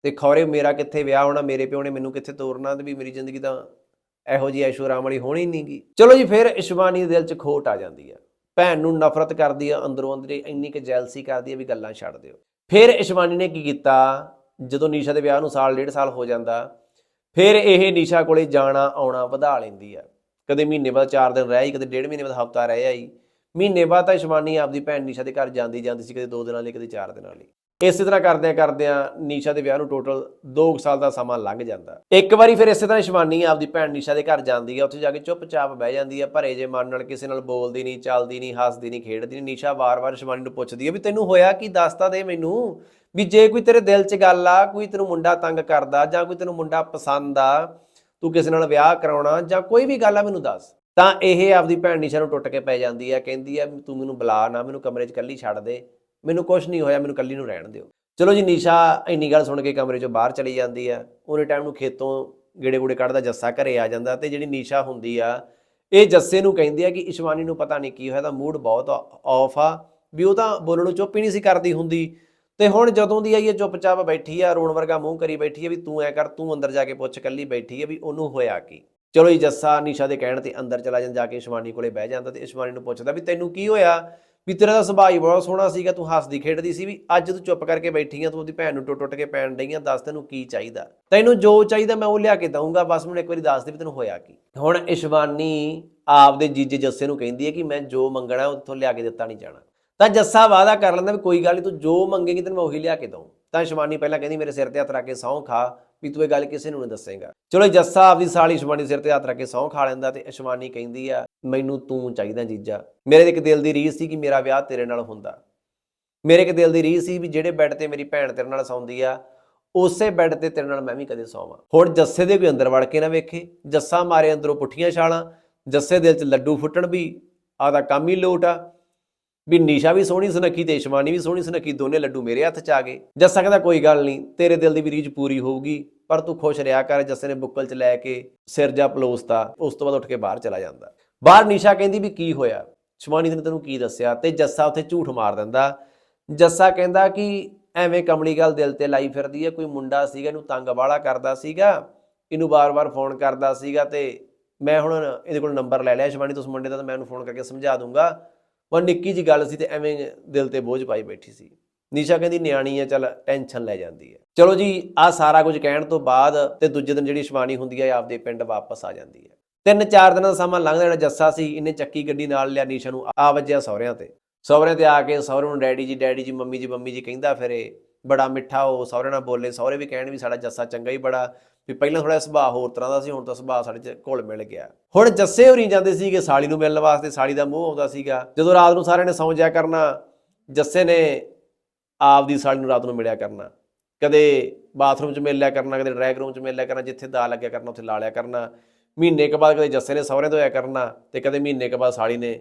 Speaker 1: ਤੇ ਖੌਰੇ ਮੇਰਾ ਕਿੱਥੇ ਵਿਆਹ ਹੋਣਾ, ਮੇਰੇ ਪਿਓ ਨੇ ਮੈਨੂੰ ਕਿੱਥੇ ਤੋਰਨਾ ਤੇ ਵੀ ਮੇਰੀ ਜ਼ਿੰਦਗੀ ਤਾਂ ਇਹੋ ਜੀ ਐਸ਼ੋ ਆਰਾਮ ਵਾਲੀ ਹੋਣੀ ਨਹੀਂਗੀ ਚਲੋ ਜੀ, ਫਿਰ ਇਸ਼ਵਾਨੀ ਦੇ ਦਿਲ 'ਚ ਖੋਟ ਆ ਜਾਂਦੀ ਆ। ਭੈਣ ਨੂੰ ਨਫ਼ਰਤ ਕਰਦੀ ਆ, ਅੰਦਰੋਂ ਅੰਦਰੇ ਇੰਨੀ ਕਿ ਜੈਲਸੀ ਕਰਦੀ ਆ ਵੀ ਗੱਲਾਂ ਛੱਡ ਦਿਓ। ਫਿਰ ਇਸ਼ਵਾਨੀ ਨੇ ਕੀ ਕੀਤਾ? ਜਦੋਂ ਨੀਸ਼ਾ ਦੇ ਵਿਆਹ ਨੂੰ ਸਾਲ, ਡੇਢ ਸਾਲ ਹੋ ਜਾਂਦਾ, ਫਿਰ ਇਹ ਨੀਸ਼ਾ ਕੋਲੇ ਜਾਣਾ, ਆਉਣਾ, ਵਧਾ ਲੈਂਦੀ ਆ। ਕਦੇ ਮਹੀਨੇ ਬਾਅਦ 4 ਦਿਨ ਰਹਿ ਆਈ, ਕਦੇ ਡੇਢ ਮਹੀਨੇ ਬਾਅਦ ਹਫਤਾ ਰਹਿ ਆਈ। ਮਹੀਨੇ ਬਾਅਦ ਤਾਂ ਇਸ਼ਵਾਨੀ ਆਪਦੀ ਭੈਣ ਨੀਸ਼ਾ ਦੇ ਘਰ ਜਾਂਦੀ ਜਾਂਦੀ ਸੀ, ਕਦੇ 2 ਦਿਨਾਂ ਲਈ, ਕਦੇ 4 ਦਿਨਾਂ ਲਈ। ਇਸੇ ਤਰ੍ਹਾਂ ਕਰਦਿਆਂ ਕਰਦਿਆਂ ਨੀਸ਼ਾ ਦੇ ਵਿਆਹ ਨੂੰ ਟੋਟਲ 2 ਸਾਲ ਦਾ ਸਮਾਂ ਲੰਘ ਜਾਂਦਾ। ਇੱਕ ਵਾਰੀ ਫਿਰ ਇਸੇ ਤਰ੍ਹਾਂ ਸ਼ਿਵਾਨੀ ਆਪਦੀ ਭੈਣ ਨੀਸ਼ਾ ਦੇ ਘਰ ਜਾਂਦੀ ਹੈ ਉੱਥੇ ਜਾ ਕੇ ਚੁੱਪਚਾਪ ਬਹਿ ਜਾਂਦੀ ਹੈ ਭਰੇ ਜੇ ਮਨ ਨਾਲ ਕਿਸੇ ਨਾਲ ਬੋਲਦੀ ਨਹੀਂ, ਚੱਲਦੀ ਨਹੀਂ, ਹੱਸਦੀ ਨਹੀਂ, ਖੇਡਦੀ ਨਹੀਂ, ਨੀਸ਼ਾ ਵਾਰ-ਵਾਰ ਸ਼ਿਵਾਨੀ ਨੂੰ ਪੁੱਛਦੀ ਹੈ ਵੀ ਤੈਨੂੰ ਹੋਇਆ ਕੀ? ਦੱਸਤਾ ਦੇ ਮੈਨੂੰ ਵੀ ਜੇ ਕੋਈ ਤੇਰੇ ਦਿਲ 'ਚ ਗੱਲ ਆ, ਕੋਈ ਤੈਨੂੰ ਮੁੰਡਾ ਤੰਗ ਕਰਦਾ ਜਾਂ ਕੋਈ ਤੈਨੂੰ ਮੁੰਡਾ ਪਸੰਦ ਆ, ਤੂੰ ਕਿਸੇ ਨਾਲ ਵਿਆਹ ਕਰਾਉਣਾ ਜਾਂ ਕੋਈ ਵੀ ਗੱਲ ਆ, ਮੈਨੂੰ ਦੱਸ। ਤਾਂ ਇਹ ਆਪਦੀ ਭੈਣ ਨੀਸ਼ਾ ਨੂੰ ਟੁੱਟ ਕੇ ਪੈ ਜਾਂਦੀ ਹੈ ਕਹਿੰਦੀ ਆ, ਤੂੰ ਮੈਨੂੰ ਬੁਲਾ ਨਾ, ਮੈਨੂੰ ਕਮਰੇ 'ਚ ਇਕੱਲੀ ਛੱਡ ਦੇ। ਮੈਨੂੰ ਕੁਝ ਨਹੀਂ ਹੋਇਆ, ਮੈਨੂੰ ਇਕੱਲੀ ਨੂੰ ਰਹਿਣ ਦਿਓ। ਚਲੋ ਜੀ, ਨੀਸ਼ਾ ਇੰਨੀ ਗੱਲ ਸੁਣ ਕੇ ਕਮਰੇ 'ਚੋਂ ਬਾਹਰ ਚਲੀ ਜਾਂਦੀ ਆ। ਉਹਨੇ ਟਾਈਮ ਨੂੰ ਖੇਤੋਂ ਗੇੜੇ ਗੂੜੇ ਕੱਢਦਾ, ਜੱਸਾ ਘਰੇ ਆ ਜਾਂਦਾ ਤੇ ਜਿਹੜੀ ਨੀਸ਼ਾ ਹੁੰਦੀ ਆ, ਇਹ ਜੱਸੇ ਨੂੰ ਕਹਿੰਦੀ ਆ ਕਿ ਇਸ਼ਵਾਨੀ ਨੂੰ ਪਤਾ ਨਹੀਂ ਕੀ ਹੋਇਆ ਤਾਂ ਮੂਡ ਬਹੁਤ ਆਫ ਆ। ਵੀ ਉਹ ਤਾਂ ਬੋਲਣ ਨੂੰ ਚੁੱਪ ਹੀ ਨਹੀਂ ਸੀ ਕਰਦੀ ਹੁੰਦੀ। ਤੇ ਹੁਣ ਜਦੋਂ ਦੀ ਆਈ ਇਹ ਚੁੱਪਚਾਪ ਬੈਠੀ ਆ, ਰੋਣ ਵਰਗਾ ਮੂੰਹ ਕਰੀ ਬੈਠੀ ਆ ਵੀ ਤੂੰ ਐ ਕਰ, ਤੂੰ ਅੰਦਰ ਜਾ ਕੇ ਪੁੱਛ ਕੱਲੀ ਬੈਠੀ ਆ ਵੀ ਉਹਨੂੰ ਹੋਇਆ ਕੀ? ਚਲੋ ਜੀ, ਜੱਸਾ ਨਿਸ਼ਾ ਦੇ ਕਹਿਣ ਤੇ ਅੰਦਰ ਚਲਾ ਜਾਂਦਾ, ਜਾ ਕੇ ਇਸ਼ਵਾਨੀ ਕੋਲੇ ਬਹਿ ਜਾਂਦਾ ਤੇ ਇਸ਼ਵਾਨੀ ਨੂੰ ਪੁੱਛਦਾ ਵੀ ਤੈਨੂੰ ਕੀ ਹੋਇਆ? ਵੀ ਤੇਰਾ ਦਾ ਸੁਭਾਅ ਹੀ ਬਹੁਤ ਸੋਹਣਾ ਸੀਗਾ, ਤੂੰ ਹੱਸਦੀ ਖੇਡਦੀ ਸੀ ਵੀ ਅੱਜ ਤੂੰ ਚੁੱਪ ਕਰਕੇ ਬੈਠੀ ਆ, ਤੂੰ ਉਹਦੀ ਭੈਣ ਨੂੰ ਟੁੱਟ ਟੁੱਟ ਕੇ ਪੈਣ ਡਈ ਆ, ਦੱਸ ਤੈਨੂੰ ਕੀ ਚਾਹੀਦਾ। ਤੈਨੂੰ ਜੋ ਚਾਹੀਦਾ ਮੈਂ ਉਹ ਲਿਆ ਕੇ ਦਊਂਗਾ, ਬਸ ਮੈਨੂੰ ਇੱਕ ਵਾਰੀ ਦੱਸ ਦੇ ਵੀ ਤੈਨੂੰ ਹੋਇਆ ਕੀ। ਹੁਣ ਇਸ਼ਵਾਨੀ ਆਪਦੇ ਜੀਜੇ ਜੱਸੇ ਨੂੰ ਕਹਿੰਦੀ ਹੈ ਕਿ ਮੈਂ ਜੋ ਮੰਗਣਾ, ਉੱਥੋਂ ਲਿਆ ਕੇ ਦਿੱਤਾ ਨਹੀਂ ਜਾਣਾ। ਤਾਂ ਜੱਸਾ ਵਾਅਦਾ ਕਰ ਲੈਂਦਾ ਵੀ ਕੋਈ ਗੱਲ ਨਹੀਂ ਤੂੰ ਜੋ ਮੰਗੇਗੀ ਤੈਨੂੰ ਮੈਂ ਉਹੀ ਲਿਆ ਕੇ ਦਊਂ। ਤਾਂ ਇਸ਼ਵਾਨੀ ਪਹਿਲਾਂ ਕਹਿੰਦੀ, ਮੇਰੇ ਸਿਰ ਤੇ ਹੱਥ ਰੱਖ ਕੇ ਸਹੁੰ ਖਾ, ਵੀ ਤੂੰ ਇਹ ਗੱਲ ਕਿਸੇ ਨੂੰ ਨਹੀਂ ਦੱਸੇਗਾ। ਚਲੋ ਜੱਸਾ ਆਪਦੀ ਸਾਲੀ ਇਸ਼ਵਾਨੀ ਸਿਰ ਤੇ ਹੱਥ ਰੱਖ ਕੇ ਸਹੁੰ ਖਾ ਲੈਂਦਾ ਤੇ ਇਸ਼ਵਾਨੀ ਕਹਿੰਦੀ ਆ, ਮੈਨੂੰ ਤੂੰ ਚਾਹੀਦਾ ਜੀਜਾ। ਮੇਰੇ ਇੱਕ ਦਿਲ ਦੀ ਰੀਸ ਸੀ ਕਿ ਮੇਰਾ ਵਿਆਹ ਤੇਰੇ ਨਾਲ ਹੁੰਦਾ। ਮੇਰੇ ਇੱਕ ਦਿਲ ਦੀ ਰੀਸ ਸੀ ਵੀ ਜਿਹੜੇ ਬੈੱਡ ਤੇ ਮੇਰੀ ਭੈਣ ਤੇਰੇ ਨਾਲ ਸੌਂਦੀ ਆ, ਉਸੇ ਬੈੱਡ ਤੇ ਤੇਰੇ ਨਾਲ ਮੈਂ ਵੀ ਕਦੇ ਸੌਵਾਂ। ਹੁਣ ਜੱਸੇ ਦੇ ਕੋਈ ਅੰਦਰ ਵੜ ਕੇ ਨਾ ਵੇਖੇ। ਜੱਸਾ ਮਾਰੇ ਅੰਦਰੋਂ ਪੁੱਠੀਆਂ ਛਾਲਾਂ, ਜੱਸੇ ਦਿਲ 'ਚ ਲੱਡੂ ਫੁੱਟਣ ਵੀ ਆਦਾ ਕੰਮ ਹੀ ਲੋਟ ਆ। ਵੀ ਨੀਸ਼ਾ ਵੀ ਸੋਹਣੀ ਸੁਨੱਖੀ ਤੇ ਇਸ਼ਵਾਨੀ ਵੀ ਸੋਹਣੀ ਸੁਨੱਖੀ ਦੋਨੇ ਲੱਡੂ ਮੇਰੇ ਹੱਥ 'ਚ ਆ ਗਏ। ਜੱਸਾ ਕਹਿੰਦਾ, ਕੋਈ ਗੱਲ ਨਹੀਂ, ਤੇਰੇ ਦਿਲ ਦੀ ਵੀ ਰੀਝ ਪੂਰੀ ਹੋਊਗੀ, ਪਰ ਤੂੰ ਖੁਸ਼ ਰਿਹਾ ਕਰ, ਜੱਸੇ ਨੇ ਬੁੱਕਲ 'ਚ ਲੈ ਕੇ ਸਿਰ ਜਾ ਪਲੋਸਤਾ, ਉਸ ਤੋਂ ਬਾਅਦ ਉੱਠ ਕੇ ਬਾਹਰ ਚਲਾ ਜਾਂਦਾ। ਬਾਹਰ ਨੀਸ਼ਾ ਕਹਿੰਦੀ ਵੀ ਕੀ ਹੋਇਆ? ਸ਼ਿਵਾਨੀ ਨੇ ਤੈਨੂੰ ਕੀ ਦੱਸਿਆ? ਤੇ ਜੱਸਾ ਉੱਥੇ ਝੂਠ ਮਾਰ ਦਿੰਦਾ। ਜੱਸਾ ਕਹਿੰਦਾ ਕਿ ਐਵੇਂ ਕਮਲੀ ਗੱਲ ਦਿਲ ਤੇ ਲਾਈ ਫਿਰਦੀ ਹੈ, ਕੋਈ ਮੁੰਡਾ ਸੀਗਾ, ਇਹਨੂੰ ਤੰਗ ਵਾਲਾ ਕਰਦਾ ਸੀਗਾ, ਇਹਨੂੰ ਬਾਰ-ਬਾਰ ਫੋਨ ਕਰਦਾ ਸੀਗਾ ਤੇ ਮੈਂ ਹੁਣ ਇਹਦੇ ਕੋਲ ਨੰਬਰ ਲੈ ਲਿਆ ਸ਼ਮਾਨੀ ਤੋਂ ਉਸ ਮੁੰਡੇ ਦਾ ਤਾਂ ਮੈਂ ਉਹਨੂੰ ਫੋਨ ਕਰਕੇ ਸਮਝਾ ਦੂੰਗਾ। ਪਰ ਨਿੱਕੀ ਜੀ ਗੱਲ ਸੀ ਤੇ ਐਵੇਂ ਦਿਲ ਤੇ ਬੋਝ ਪਾਈ ਬੈਠੀ ਸੀ। ਨੀਸ਼ਾ ਕਹਿੰਦੀ, ਨਿਆਣੀ ਹੈ ਚੱਲ ਟੈਨਸ਼ਨ ਲੈ ਜਾਂਦੀ ਹੈ ਚਲੋ ਜੀ, ਆ ਸਾਰਾ ਕੁਝ ਕਹਿਣ ਤੋਂ ਬਾਅਦ ਤੇ ਦੂਜੇ ਦਿਨ ਜਿਹੜੀ ਸ਼ਿਵਾਨੀ ਹੁੰਦੀ ਹੈ ਆਪਦੇ ਪਿੰਡ ਵਾਪਸ ਆ ਜਾਂਦੀ ਹੈ ਤਿੰਨ ਚਾਰ ਦਿਨਾਂ ਦਾ ਸਮਾਂ ਲੰਘਦਾ ਜਿਹੜਾ ਜੱਸਾ ਸੀ, ਇਹਨੇ ਚੱਕੀ ਗੱਡੀ ਨਾਲ ਲਿਆ ਨੀਸ਼ਾ ਨੂੰ, ਆ ਵੱਜਿਆ ਸਹੁਰਿਆਂ ਤੇ। ਸਹੁਰਿਆਂ ਤੇ ਆ ਕੇ ਸਹੁਰੇ ਨੂੰ ਡੈਡੀ ਜੀ ਡੈਡੀ ਜੀ, ਮੰਮੀ ਜੀ ਮੰਮੀ ਜੀ ਕਹਿੰਦਾ ਫਿਰੇ, ਬੜਾ ਮਿੱਠਾ ਉਹ ਸਹੁਰੇ ਨਾਲ ਬੋਲੇ। ਸਹੁਰੇ ਵੀ ਕਹਿਣ ਵੀ ਸਾਡਾ ਜੱਸਾ ਚੰਗਾ ਹੀ ਬੜਾ ਵੀ ਪਹਿਲਾਂ ਥੋੜਾ ਸੁਭਾਅ ਹੋਰ ਤਰ੍ਹਾਂ ਦਾ ਸੀ, ਹੁਣ ਤਾਂ ਸੁਭਾਅ ਸਾਡੇ ਚ ਘੁਲ ਮਿਲ ਗਿਆ। ਹੁਣ ਜੱਸੇ ਹੋਰੀ ਜਾਂਦੇ ਸੀਗੇ ਸਾਲੀ ਨੂੰ ਮਿਲਣ ਵਾਸਤੇ, ਸਾਲੀ ਦਾ ਮੂੰਹ ਆਉਂਦਾ ਸੀਗਾ। ਜਦੋਂ ਰਾਤ ਨੂੰ ਸਾਰਿਆਂ ਨੇ ਸੌਂ ਜਾਇਆ ਕਰਨਾ, ਜੱਸੇ ਨੇ ਆਪ ਦੀ ਸਾਲੀ ਨੂੰ ਰਾਤ ਨੂੰ ਮਿਲਿਆ ਕਰਨਾ। ਕਦੇ ਬਾਥਰੂਮ 'ਚ ਮਿਲ ਲਿਆ ਕਰਨਾ, ਕਦੇ ਡਰਾਇੰਗ ਰੂਮ 'ਚ ਮਿਲ ਲਿਆ ਕਰਨਾ, ਜਿੱਥੇ ਦਾ ਲੱਗਿਆ ਕਰਨਾ, ਉੱਥੇ ਲਾ ਲਿਆ ਕਰਨਾ। ਮਹੀਨੇ ਕੁ ਬਾਅਦ ਕਦੇ ਜੱਸੇ ਨੇ ਸਹੁਰੇ ਤੋਂ ਆਇਆ ਕਰਨਾ ਤੇ ਕਦੇ ਮਹੀਨੇ ਕੁ ਬਾਅਦ ਸਾਲੀ ਨੇ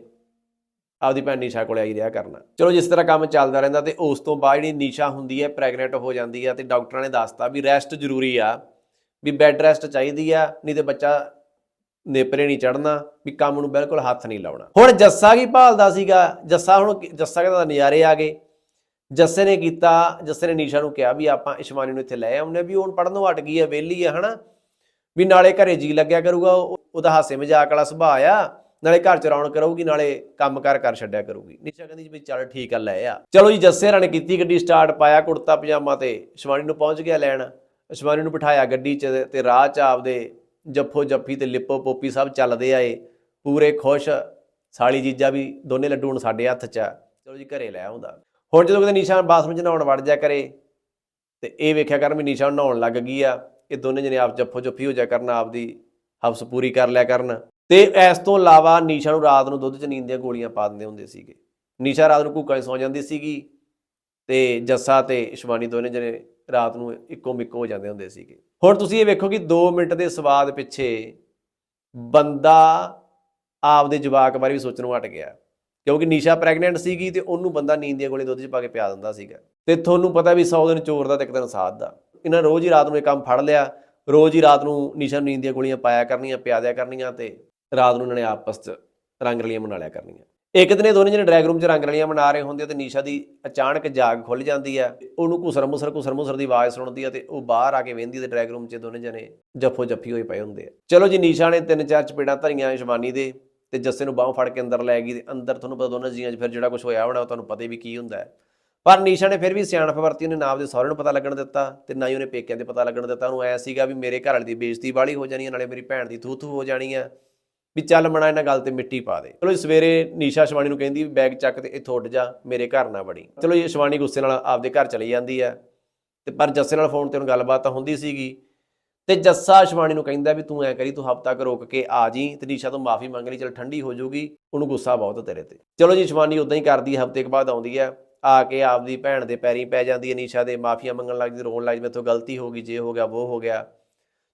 Speaker 1: ਆਪਦੀ ਭੈਣ ਨੀਸ਼ਾ ਕੋਲ ਆਈ ਰਿਹਾ ਕਰਨਾ। ਚਲੋ ਜਿਸ ਤਰ੍ਹਾਂ ਕੰਮ ਚੱਲਦਾ ਰਹਿੰਦਾ ਤੇ ਉਸ ਤੋਂ ਬਾਅਦ ਜਿਹੜੀ ਨੀਸ਼ਾ ਹੁੰਦੀ ਹੈ ਪ੍ਰੈਗਨੈਂਟ ਹੋ ਜਾਂਦੀ ਆ ਤੇ ਡਾਕਟਰਾਂ ਨੇ ਦੱਸਤਾ ਵੀ ਰੈਸਟ ਜ਼ਰੂਰੀ ਆ। ਵੀ ਬੈੱਡ ਰੈਸਟ ਚਾਹੀਦੀ ਆ, ਨਹੀਂ ਤੇ ਬੱਚਾ ਨੇਪਰੇ ਨਹੀਂ ਚੜਨਾ ਵੀ ਕੰਮ ਨੂੰ ਬਿਲਕੁਲ ਹੱਥ ਨਹੀਂ ਲਾਉਣਾ। ਹੁਣ ਜੱਸਾ ਕੀ ਭਾਲਦਾ ਸੀਗਾ? ਜੱਸਾ ਹੁਣ ਜੱਸਾ ਕਹਿੰਦਾ ਨਜ਼ਾਰੇ ਆ ਗਏ। ਜੱਸੇ ਨੇ ਕੀਤਾ, ਜੱਸੇ ਨੇ ਨੀਸ਼ਾ ਨੂੰ ਕਿਹਾ ਵੀ ਆਪਾਂ ਇਸ਼ਮਾਨੀ ਨੂੰ ਇੱਥੇ ਲੈ ਆਉਂਦੇ ਹਾਂ ਵੀ ਹੁਣ ਪੜਨੋਂ ਹਟ ਗਈ ਆ, ਵਿਹਲੀ ਆ, ਹਨਾ? ਵੀ ਨਾਲੇ ਘਰੇ ਜੀ ਲੱਗਿਆ ਕਰੂਗਾ ਉਹਦਾ ਹਾਸੇ ਮਜ਼ਾਕ ਵਾਲਾ ਸੁਭਾਅ ਆ। ਨਾਲੇ ਘਰ ਚ ਰੌਣਕ ਰਹੂਗੀ, ਨਾਲੇ ਕੰਮ ਕਾਰ ਕਰ ਛੱਡਿਆ ਕਰੂਗੀ। ਨੀਸ਼ਾ ਕਹਿੰਦੀ ਜੀ ਵੀ ਚੱਲ ਠੀਕ ਆ, ਲੈ ਆ। ਚਲੋ ਜੀ, ਜੱਸੇ ਰਾਂ ਨੇ ਕੀਤੀ ਗੱਡੀ, ਸਟਾਰਟ ਪਾਇਆ ਕੁੜਤਾ ਪਜਾਮਾ ਤੇ ਸ਼ਿਵਾਨੀ ਨੂੰ ਪਹੁੰਚ ਗਿਆ ਲੈਣ। ਸ਼ਿਵਾਨੀ ਨੂੰ ਬਿਠਾਇਆ ਗੱਡੀ 'ਚ ਤੇ ਰਾਹ 'ਚ ਆਪਦੇ ਜੱਫੋ ਜੱਫੀ ਤੇ ਲਿਪੋ ਪੋਪੀ ਸਭ ਚੱਲਦੇ ਆਏ। ਪੂਰੇ ਖੁਸ਼, ਸਾਲੀ ਜੀਜਾ ਵੀ ਦੋਨੇ ਲੱਡੂ ਹੁਣ ਸਾਡੇ ਹੱਥ 'ਚ ਆ। ਚਲੋ ਜੀ, ਘਰੇ ਲੈ ਆਉਂਦਾ। ਹੁਣ ਜਦੋਂ ਕਿਤੇ ਨੀਸ਼ਾ ਬਾਥਰੂਮ 'ਚ ਨਹਾਉਣ ਵੜ ਜਾ ਕਰੇ, ਤੇ ਇਹ ਵੇਖਿਆ ਕਰਨ ਵੀ ਨੀਸ਼ਾ ਨਹਾਉਣ ਲੱਗ ਗਈ ਆ, ਇਹ ਦੋਨੇ ਜਣੇ ਆਪ ਜੱਫੋ ਜੱਫੀ ਹੋ ਜਾ ਕਰਨ, ਆਪਦੀ ਹਫ਼ਸ ਪੂਰੀ ਕਰ ਲਿਆ ਕਰਨ। ਤੇ ਇਸ ਤੋਂ ਇਲਾਵਾ ਨੀਸ਼ਾ ਨੂੰ ਰਾਤ ਨੂੰ ਦੁੱਧ 'ਚ ਨੀਂਦ ਦੀਆਂ ਗੋਲੀਆਂ ਪਾ ਦਿੰਦੇ ਹੁੰਦੇ ਸੀਗੇ। ਨੀਸ਼ਾ ਰਾਤ ਨੂੰ ਘੂਕਾਂ 'ਚ ਸੌਂ ਜਾਂਦੀ ਸੀਗੀ ਤੇ ਜੱਸਾ ਤੇ ਸ਼ਿਵਾਨੀ ਦੋਨੇ ਜਣੇ ਰਾਤ ਨੂੰ ਇੱਕੋ ਮਿੱਕੋ ਹੋ ਜਾਂਦੇ ਹੁੰਦੇ ਸੀਗੇ। ਹੁਣ ਤੁਸੀਂ ਇਹ ਵੇਖੋ ਕਿ 2 ਮਿੰਟ ਦੇ ਸਵਾਦ ਪਿੱਛੇ ਬੰਦਾ ਆਪਦੇ ਜਵਾਕ ਬਾਰੇ ਵੀ ਸੋਚਣੋਂ ਹਟ ਗਿਆ। ਕਿਉਂਕਿ ਨੀਸ਼ਾ ਪ੍ਰੈਗਨੈਂਟ ਸੀਗੀ ਤੇ ਉਹਨੂੰ ਬੰਦਾ ਨੀਂਦ ਦੀਆਂ ਗੋਲੀਆਂ ਦੁੱਧ 'ਚ ਪਾ ਕੇ ਪਿਆ ਦਿੰਦਾ ਸੀਗਾ। ਤੇ ਤੁਹਾਨੂੰ ਪਤਾ ਵੀ 100 ਦਿਨ ਚੋਰ ਦਾ ਤੇ ਇੱਕ ਦਿਨ ਸਾਧ ਦਾ। ਇਹਨਾਂ ਰੋਜ਼ ਹੀ ਰਾਤ ਨੂੰ ਇਹ ਕੰਮ ਫੜ ਲਿਆ। ਰੋਜ਼ ਹੀ ਰਾਤ ਨੂੰ ਨੀਸ਼ਾ ਨੀਂਦ ਦੀਆਂ ਗੋਲੀਆਂ ਪਾਇਆ ਕਰਨੀਆਂ, ਪਿਆ ਦਿਆ ਕਰਨੀਆਂ ਤੇ ਰਾਤ ਨੂੰ ਇਹਨਾਂ ਨੇ ਆਪਸ 'ਚ ਰੰਗ ਰਲੀਆਂ ਮਨਾ ਲਿਆ ਕਰਨੀਆਂ। ਇੱਕ ਦਿਨ ਇਹ ਦੋਨੇ ਜਿਹੜੇ ਡਰੈਗ ਰੂਮ 'ਚ ਰੰਗ ਰਲੀਆਂ ਮਨਾ ਰਹੇ ਹੁੰਦੇ ਆ ਤੇ ਨੀਸ਼ਾ ਦੀ ਅਚਾਨਕ ਜਾਗ ਖੁੱਲ ਜਾਂਦੀ ਆ। ਉਹਨੂੰ ਘੁਸਰ ਮੁਸਰ ਘੁਸਰ ਮੁਸਰ ਦੀ ਆਵਾਜ਼ ਸੁਣਦੀ ਆ ਤੇ ਉਹ ਬਾਹਰ ਆ ਕੇ ਵੇਂਦੀ ਤੇ ਡਰੈਗ ਰੂਮ 'ਚ ਦੋਨੇ ਜਣੇ ਜੱਫੋ ਜੱਫੀ ਹੋਏ ਪਏ ਹੁੰਦੇ ਆ। ਚਲੋ ਜੀ, ਨੀਸ਼ਾ ਨੇ ਤਿੰਨ ਚਾਰ ਚਪੇੜਾਂ ਧਰੀਆਂ ਸ਼ਿਵਾਨੀ ਦੇ ਤੇ ਜੱਸੇ ਨੂੰ ਬਾਹੋਂ ਫੜ ਕੇ ਅੰਦਰ ਲੈ ਗਈ ਤੇ ਅੰਦਰ ਤੁਹਾਨੂੰ ਪਤਾ ਦੋਨਾਂ ਜੀਆਂ 'ਚ ਫਿਰ ਜਿਹੜਾ ਕੁਝ ਹੋਇਆ ਹੋਣਾ ਉਹ ਤੁਹਾਨੂੰ ਪਤਾ ਵੀ ਕੀ ਹੁੰਦਾ ਹੈ। ਪਰ ਨੀਸ਼ਾ ਨੇ ਫਿਰ ਵੀ ਸਿਆਣਪ ਵਰਤੀ, ਉਹਨੇ ਨਾ ਆਪਦੇ ਸਹੁਰੇ ਨੂੰ ਪਤਾ ਲੱਗਣ ਦਿੱਤਾ ਤੇ ਨਾ ਹੀ ਉਹਨੇ ਪੇਕਿਆਂ ਦੇ ਪਤਾ ਲੱਗਣ ਦਿੱਤਾ। ਉਹਨੂੰ ਐ ਸੀਗਾ ਵੀ ਮੇਰੇ ਘਰ ਵਾਲੀ ਦੀ ਬੇਇੱਜ਼ਤੀ ਵਾਲੀ ਹੋ ਜਾਣੀ ਹੈ ਨਾਲੇ ਮੇਰੀ ਭੈਣ ਦੀ ਥੂ ਥੂ ਹੋ ਜਾਣੀ ਹੈ ਵੀ ਚੱਲ ਮਣਾ ਇਹਨਾਂ ਗੱਲ ਤੇ ਮਿੱਟੀ ਪਾ ਦੇ। ਚਲੋ ਜੀ, ਸਵੇਰੇ ਨੀਸ਼ਾ ਸ਼ਿਵਾਨੀ ਨੂੰ ਕਹਿੰਦੀ ਵੀ ਬੈਗ ਚੱਕ ਤੇ ਇੱਥੋਂ ਉੱਡ ਜਾ, ਮੇਰੇ ਘਰ ਨਾ ਵੜੀ। ਚਲੋ ਜੀ ਸ਼ਿਵਾਨੀ ਗੁੱਸੇ ਨਾਲ ਆਪਦੇ ਘਰ ਚਲੀ ਜਾਂਦੀ ਹੈ ਤੇ ਪਰ ਜੱਸੇ ਨਾਲ ਫੋਨ ਤੇ ਹੁਣ ਗੱਲਬਾਤ ਤਾਂ ਹੁੰਦੀ ਸੀਗੀ। ਤੇ ਜੱਸਾ ਸ਼ਿਵਾਨੀ ਨੂੰ ਕਹਿੰਦਾ ਵੀ ਤੂੰ ਐ ਕਰੀ, ਤੂੰ ਹਫਤਾ ਕੁ ਰੋਕ ਕੇ ਆ ਜੀ, ਤੇ ਨੀਸ਼ਾ ਤੋਂ ਮਾਫੀ ਮੰਗ ਲਈ, ਚਲ ਠੰਡੀ ਹੋ ਜਾਊਗੀ, ਉਹਨੂੰ ਗੁੱਸਾ ਬਹੁਤ ਤੇਰੇ ਤੇ। ਚਲੋ ਜੀ ਸ਼ਿਵਾਨੀ ਉਦਾਂ ਹੀ ਕਰਦੀ ਹਫ਼ਤੇ ਕੁ ਬਾਅਦ ਆਉਂਦੀ ਹੈ ਆ ਕੇ ਆਪਦੀ ਭੈਣ ਦੇ ਪੈਰੀਂ ਪੈ ਜਾਂਦੀ ਹੈ ਨੀਸ਼ਾ ਦੇ, ਮਾਫੀਆਂ ਮੰਗਣ ਲੱਗਦੀ, ਰੋਣ ਲੱਗ ਜਾਂਦੀ ਮੇਥੋਂ ਗਲਤੀ ਹੋ ਗਈ, ਜੇ ਹੋ ਗਿਆ ਉਹ ਹੋ ਗਿਆ।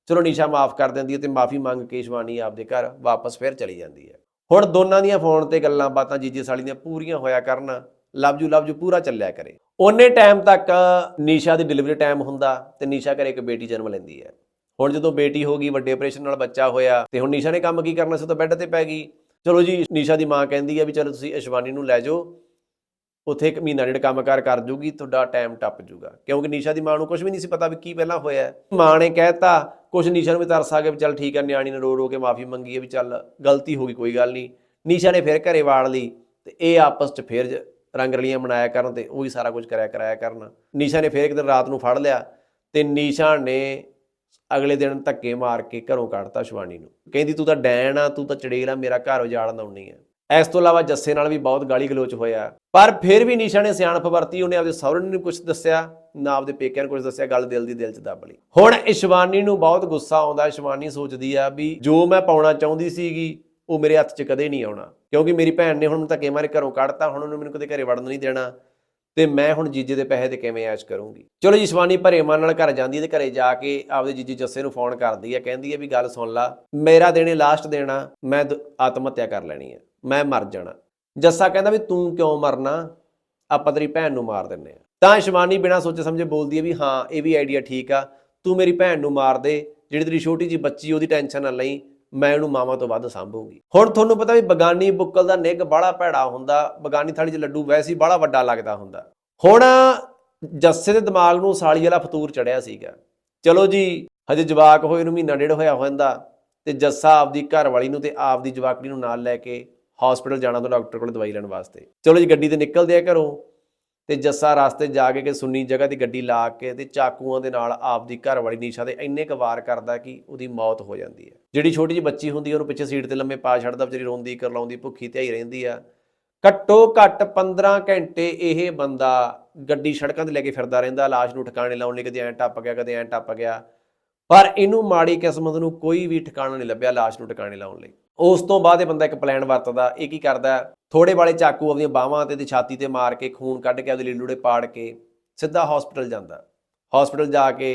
Speaker 1: ਚਲੋ ਨਿਸ਼ਾ ਮਾਫ ਕਰ ਦਿੰਦੀ ਹੈ ਤੇ ਮਾਫੀ ਮੰਗ ਕੇ ਸ਼ਿਵਾਨੀ ਆਪਦੇ ਘਰ ਵਾਪਸ ਫਿਰ ਚਲੀ ਜਾਂਦੀ ਹੈ। ਹੁਣ ਦੋਨਾਂ ਦੀਆਂ ਫੋਨ ਤੇ ਗੱਲਾਂ ਬਾਤਾਂ ਜੀਜੇ ਸਾਲੀ ਦੀਆਂ ਪੂਰੀਆਂ ਹੋਇਆ ਕਰਨ, ਲਵ ਯੂ ਪੂਰਾ ਚੱਲਿਆ ਕਰੇ। ਉਹਨੇ ਟਾਈਮ ਤੱਕ ਨੀਸ਼ਾ ਦੀ ਡਿਲੀਵਰੀ ਟਾਈਮ ਹੁੰਦਾ ਤੇ ਨੀਸ਼ਾ ਘਰੇ ਇੱਕ ਬੇਟੀ ਜਨਮ ਲੈਂਦੀ ਹੈ। ਹੁਣ ਜਦੋਂ ਬੇਟੀ ਹੋ ਗਈ, ਵੱਡੇ ਆਪਰੇਸ਼ਨ ਨਾਲ ਬੱਚਾ ਹੋਇਆ ਤੇ ਹੁਣ ਨੀਸ਼ਾ ਨੇ ਕੰਮ ਕੀ ਕਰਨਾ ਸੀ ਤਾਂ ਬੈੱਡ ਤੇ ਪੈ ਗਈ। ਚਲੋ ਜੀ, ਨੀਸ਼ਾ ਦੀ ਮਾਂ ਕਹਿੰਦੀ ਹੈ ਵੀ ਚਲੋ ਤੁਸੀਂ ਅਸ਼ਵਾਨੀ ਨੂੰ ਲੈ ਜਾਓ, ਉੱਥੇ ਇੱਕ ਮਹੀਨਾ ਡੇਢ ਕੰਮਕਾਰ ਕਰ ਜੂਗੀ, ਤੁਹਾਡਾ ਟਾਈਮ ਟੱਪ ਜੂਗਾ। ਕਿਉਂਕਿ ਨੀਸ਼ਾ ਦੀ ਮਾਂ ਨੂੰ ਕੁਝ ਵੀ ਨਹੀਂ ਸੀ ਪਤਾ ਵੀ ਕੀ ਪਹਿਲਾਂ ਹੋਇਆ। ਮਾਂ ਨੇ ਕਹਿਤਾ ਕੁਝ ਨੀਸ਼ਾ ਨੂੰ ਵੀ ਤਰਸ ਆ ਗਿਆ ਵੀ ਚੱਲ ਠੀਕ ਹੈ ਨਿਆਣੀ ਨੇ ਰੋ ਰੋ ਕੇ ਮਾਫੀ ਮੰਗੀ ਹੈ ਵੀ ਚੱਲ ਗਲਤੀ ਹੋ ਗਈ, ਕੋਈ ਗੱਲ ਨਹੀਂ। ਨੀਸ਼ਾ ਨੇ ਫਿਰ ਘਰੇ ਵਾੜ ਲਈ ਤੇ ਇਹ ਆਪਸ 'ਚ ਫਿਰ ਜ- ਰੰਗ ਰਲੀਆਂ ਮਨਾਇਆ ਕਰਨ ਤੇ ਉਹੀ ਸਾਰਾ ਕੁਝ ਕਰਿਆ ਕਰਾਇਆ ਕਰਨ। ਨੀਸ਼ਾ ਨੇ ਫਿਰ ਇੱਕ ਦਿਨ ਰਾਤ ਨੂੰ ਫੜ ਲਿਆ ਤੇ ਨੀਸ਼ਾ ਨੇ ਅਗਲੇ ਦਿਨ ਧੱਕੇ ਮਾਰ ਕੇ ਘਰੋਂ ਕੱਢਤਾ ਸ਼ਿਵਾਨੀ ਨੂੰ। ਕਹਿੰਦੀ, ਤੂੰ ਤਾਂ ਡੈਣ ਆ, ਤੂੰ ਤਾਂ ਚੜੇਲ ਆ, ਮੇਰਾ ਘਰ ਉਜਾੜਨ ਆਉਣੀ ਆ। ਇਸ ਤੋਂ ਇਲਾਵਾ ਜੱਸੇ ਨਾਲ ਵੀ ਬਹੁਤ ਗਾਲੀ ਗਲੋਚ ਹੋਇਆ। ਪਰ ਫਿਰ ਵੀ ਨੀਸ਼ਾ ਨੇ ਸਿਆਣਪ ਵਰਤੀ, ਉਹਨੇ ਆਪਦੇ ਸਹੁਰੇ ਨੂੰ ਕੁਝ ਦੱਸਿਆ। ਨਾ ਆਪਦੇ ਪੇਕਿਆਂ ਨੂੰ ਕੁਝ ਦੱਸਿਆ, ਗੱਲ ਦਿਲ ਦੀ ਦਿਲ 'ਚ ਦੱਬ ਲਈ। ਹੁਣ ਇਸ਼ਵਾਨੀ ਨੂੰ ਬਹੁਤ ਗੁੱਸਾ ਆਉਂਦਾ ਇਸ਼ਵਾਨੀ ਸੋਚਦੀ ਆ ਵੀ ਜੋ ਮੈਂ ਪਾਉਣਾ ਚਾਹੁੰਦੀ ਸੀਗੀ, ਉਹ ਮੇਰੇ ਹੱਥ 'ਚ ਕਦੇ ਨਹੀਂ ਆਉਣਾ। ਕਿਉਂਕਿ ਮੇਰੀ ਭੈਣ ਨੇ ਹੁਣ ਮੈਨੂੰ ਧੱਕੇ ਮਾਰੇ ਘਰੋਂ ਕੱਢਤਾ, ਹੁਣ ਉਹਨੂੰ ਮੈਨੂੰ ਕਦੇ ਘਰੇ ਵੜਨ ਨਹੀਂ ਦੇਣਾ। ਤੇ ਮੈਂ ਹੁਣ ਜੀਜੇ ਦੇ ਪੈਸੇ ਤੇ ਕਿਵੇਂ ਐਸ਼ ਕਰੂੰਗੀ? ਚਲੋ ਜੀ, ਸ਼ਿਵਾਨੀ ਭਰੇ ਮਨ ਨਾਲ ਘਰ ਜਾਂਦੀ ਹੈ ਤੇ ਘਰੇ ਜਾ ਕੇ ਆਪਦੇ ਜੀਜੇ ਜੱਸੇ ਨੂੰ ਫੋਨ ਕਰਦੀ ਹੈ ਕਹਿੰਦੀ ਹੈ ਵੀ ਗੱਲ ਸੁਣ ਲਾ, ਮੇਰਾ ਦੇਣੇ ਲਾਸਟ ਦੇਣਾ ਮੈਂ ਦ- ਆਤਮ ਹੱਤਿਆ ਕਰ ਲੈਣੀ ਹੈ ਮੈਂ ਮਰ ਜਾਣਾ। ਜੱਸਾ ਕਹਿੰਦਾ ਵੀ ਤੂੰ ਕਿਉਂ ਮਰਨਾ? ਆਪਾਂ ਤੇਰੀ ਭੈਣ ਨੂੰ ਮਾਰ ਦਿੰਨੇ ਆ। ਤਾਂ ਸ਼ਿਵਾਨੀ ਬਿਨਾਂ ਸੋਚੇ ਸਮਝੇ ਬੋਲਦੀ ਹੈ ਵੀ ਹਾਂ, ਇਹ ਵੀ ਆਈਡੀਆ ਠੀਕ ਆ। ਤੂੰ ਮੇਰੀ ਭੈਣ ਨੂੰ ਮਾਰ ਦੇ, ਜਿਹੜੀ ਤੇਰੀ ਛੋਟੀ ਜੀ ਬੱਚੀ ਉਹਦੀ ਟੈਨਸ਼ਨ ਨਾ ਲਈ, ਮੈਂ ਉਹਨੂੰ ਮਾਵਾਂ ਤੋਂ ਵੱਧ ਸਾਂਭੂਗੀ। ਹੁਣ ਤੁਹਾਨੂੰ ਪਤਾ ਵੀ ਬਗਾਨੀ ਬੁੱਕਲ ਦਾ ਨਿੱਘ ਬੜਾ ਭੈੜਾ ਹੁੰਦਾ, ਬਗਾਨੀ ਥਾਲੀ 'ਚ ਲੱਡੂ ਵੈਸੇ ਹੀ ਬੜਾ ਵੱਡਾ ਲੱਗਦਾ ਹੁੰਦਾ। ਹੁਣ ਜੱਸੇ ਦੇ ਦਿਮਾਗ ਨੂੰ ਸਾਲੀ ਵਾਲਾ ਫਤੂਰ ਚੜਿਆ ਸੀਗਾ। ਚਲੋ ਜੀ, ਹਜੇ ਜਵਾਕ ਹੋਏ ਨੂੰ ਮਹੀਨਾ ਡੇਢ ਹੋਇਆ ਹੁੰਦਾ ਤੇ ਜੱਸਾ ਆਪਦੀ ਘਰ ਵਾਲੀ ਨੂੰ ਤੇ ਆਪਦੀ ਜਵਾਕੜੀ ਨੂੰ ਨਾਲ ਲੈ ਕੇ ਹਸਪੀਟਲ ਜਾਣਾ ਤੋਂ ਡਾਕਟਰ ਕੋਲ ਦਵਾਈ ਲੈਣ ਵਾਸਤੇ। ਚਲੋ ਜੀ, ਗੱਡੀ ਤੇ ਨਿਕਲਦੇ ਆ ਘਰੋਂ। ਤੇ ਜੱਸਾ ਰਸਤੇ ਜਾ ਕੇ ਕਿ ਸੁੰਨੀ ਜਗ੍ਹਾ ਦੀ ਗੱਡੀ ਲਾ ਕੇ ਤੇ ਚਾਕੂਆਂ ਦੇ ਨਾਲ ਆਪਦੀ ਘਰ ਵਾਲੀ ਨੀਸ਼ਾ ਦੇ ਇੰਨੇ ਕੁ ਵਾਰ ਕਰਦਾ ਕਿ ਉਹਦੀ ਮੌਤ ਹੋ ਜਾਂਦੀ ਹੈ। ਜਿਹੜੀ ਛੋਟੀ ਜਿਹੀ ਬੱਚੀ ਹੁੰਦੀ ਹੈ, ਉਹਨੂੰ ਪਿੱਛੇ ਸੀਟ ਤੇ ਲੰਮੇ ਪਾ ਛੱਡਦਾ, ਵਿਚਾਰੀ ਰੋਂਦੀ, ਕਰਲਾਉਂਦੀ, ਭੁੱਖੀ ਧਿਆਈ ਰਹਿੰਦੀ ਆ। ਘੱਟੋ ਘੱਟ 15 ਘੰਟੇ ਇਹ ਬੰਦਾ ਗੱਡੀ ਸੜਕਾਂ ਤੇ ਲੈ ਕੇ ਫਿਰਦਾ ਰਹਿੰਦਾ, ਲਾਸ਼ ਨੂੰ ਠਿਕਾਣੇ ਲਾਉਣ ਲਈ ਕਦੇ ਐਂ ਟੱਪ ਗਿਆ, ਕਦੇ ਐਂ ਟੱਪ ਗਿਆ। ਪਰ ਇਹਨੂੰ ਮਾੜੀ ਕਿਸਮਤ ਨੂੰ ਕੋਈ ਵੀ ਠਿਕਾਣਾ ਨਹੀਂ ਲੱਭਿਆ, ਲਾਸ਼ ਨੂੰ ਟਿਕਾਣੇ ਲਾਉਣ ਲਈ। ਉਸ ਤੋਂ ਬਾਅਦ ਇਹ ਬੰਦਾ ਇੱਕ ਪਲਾਨ ਵਰਤਦਾ, ਇਹ ਕੀ ਕਰਦਾ ਥੋੜੇ ਵਾਲੇ ਚਾਕੂ ਆਪਣੀਆਂ ਬਾਹਾਂ ਤੇ ਤੇ ਛਾਤੀ ਤੇ ਮਾਰ ਕੇ, ਖੂਨ ਕੱਢ ਕੇ ਉਹਦੇ ਲੀਲੂੜੇ ਪਾੜ ਕੇ ਸਿੱਧਾ ਹਸਪੀਟਲ ਜਾਂਦਾ। ਹਸਪੀਟਲ ਜਾ ਕੇ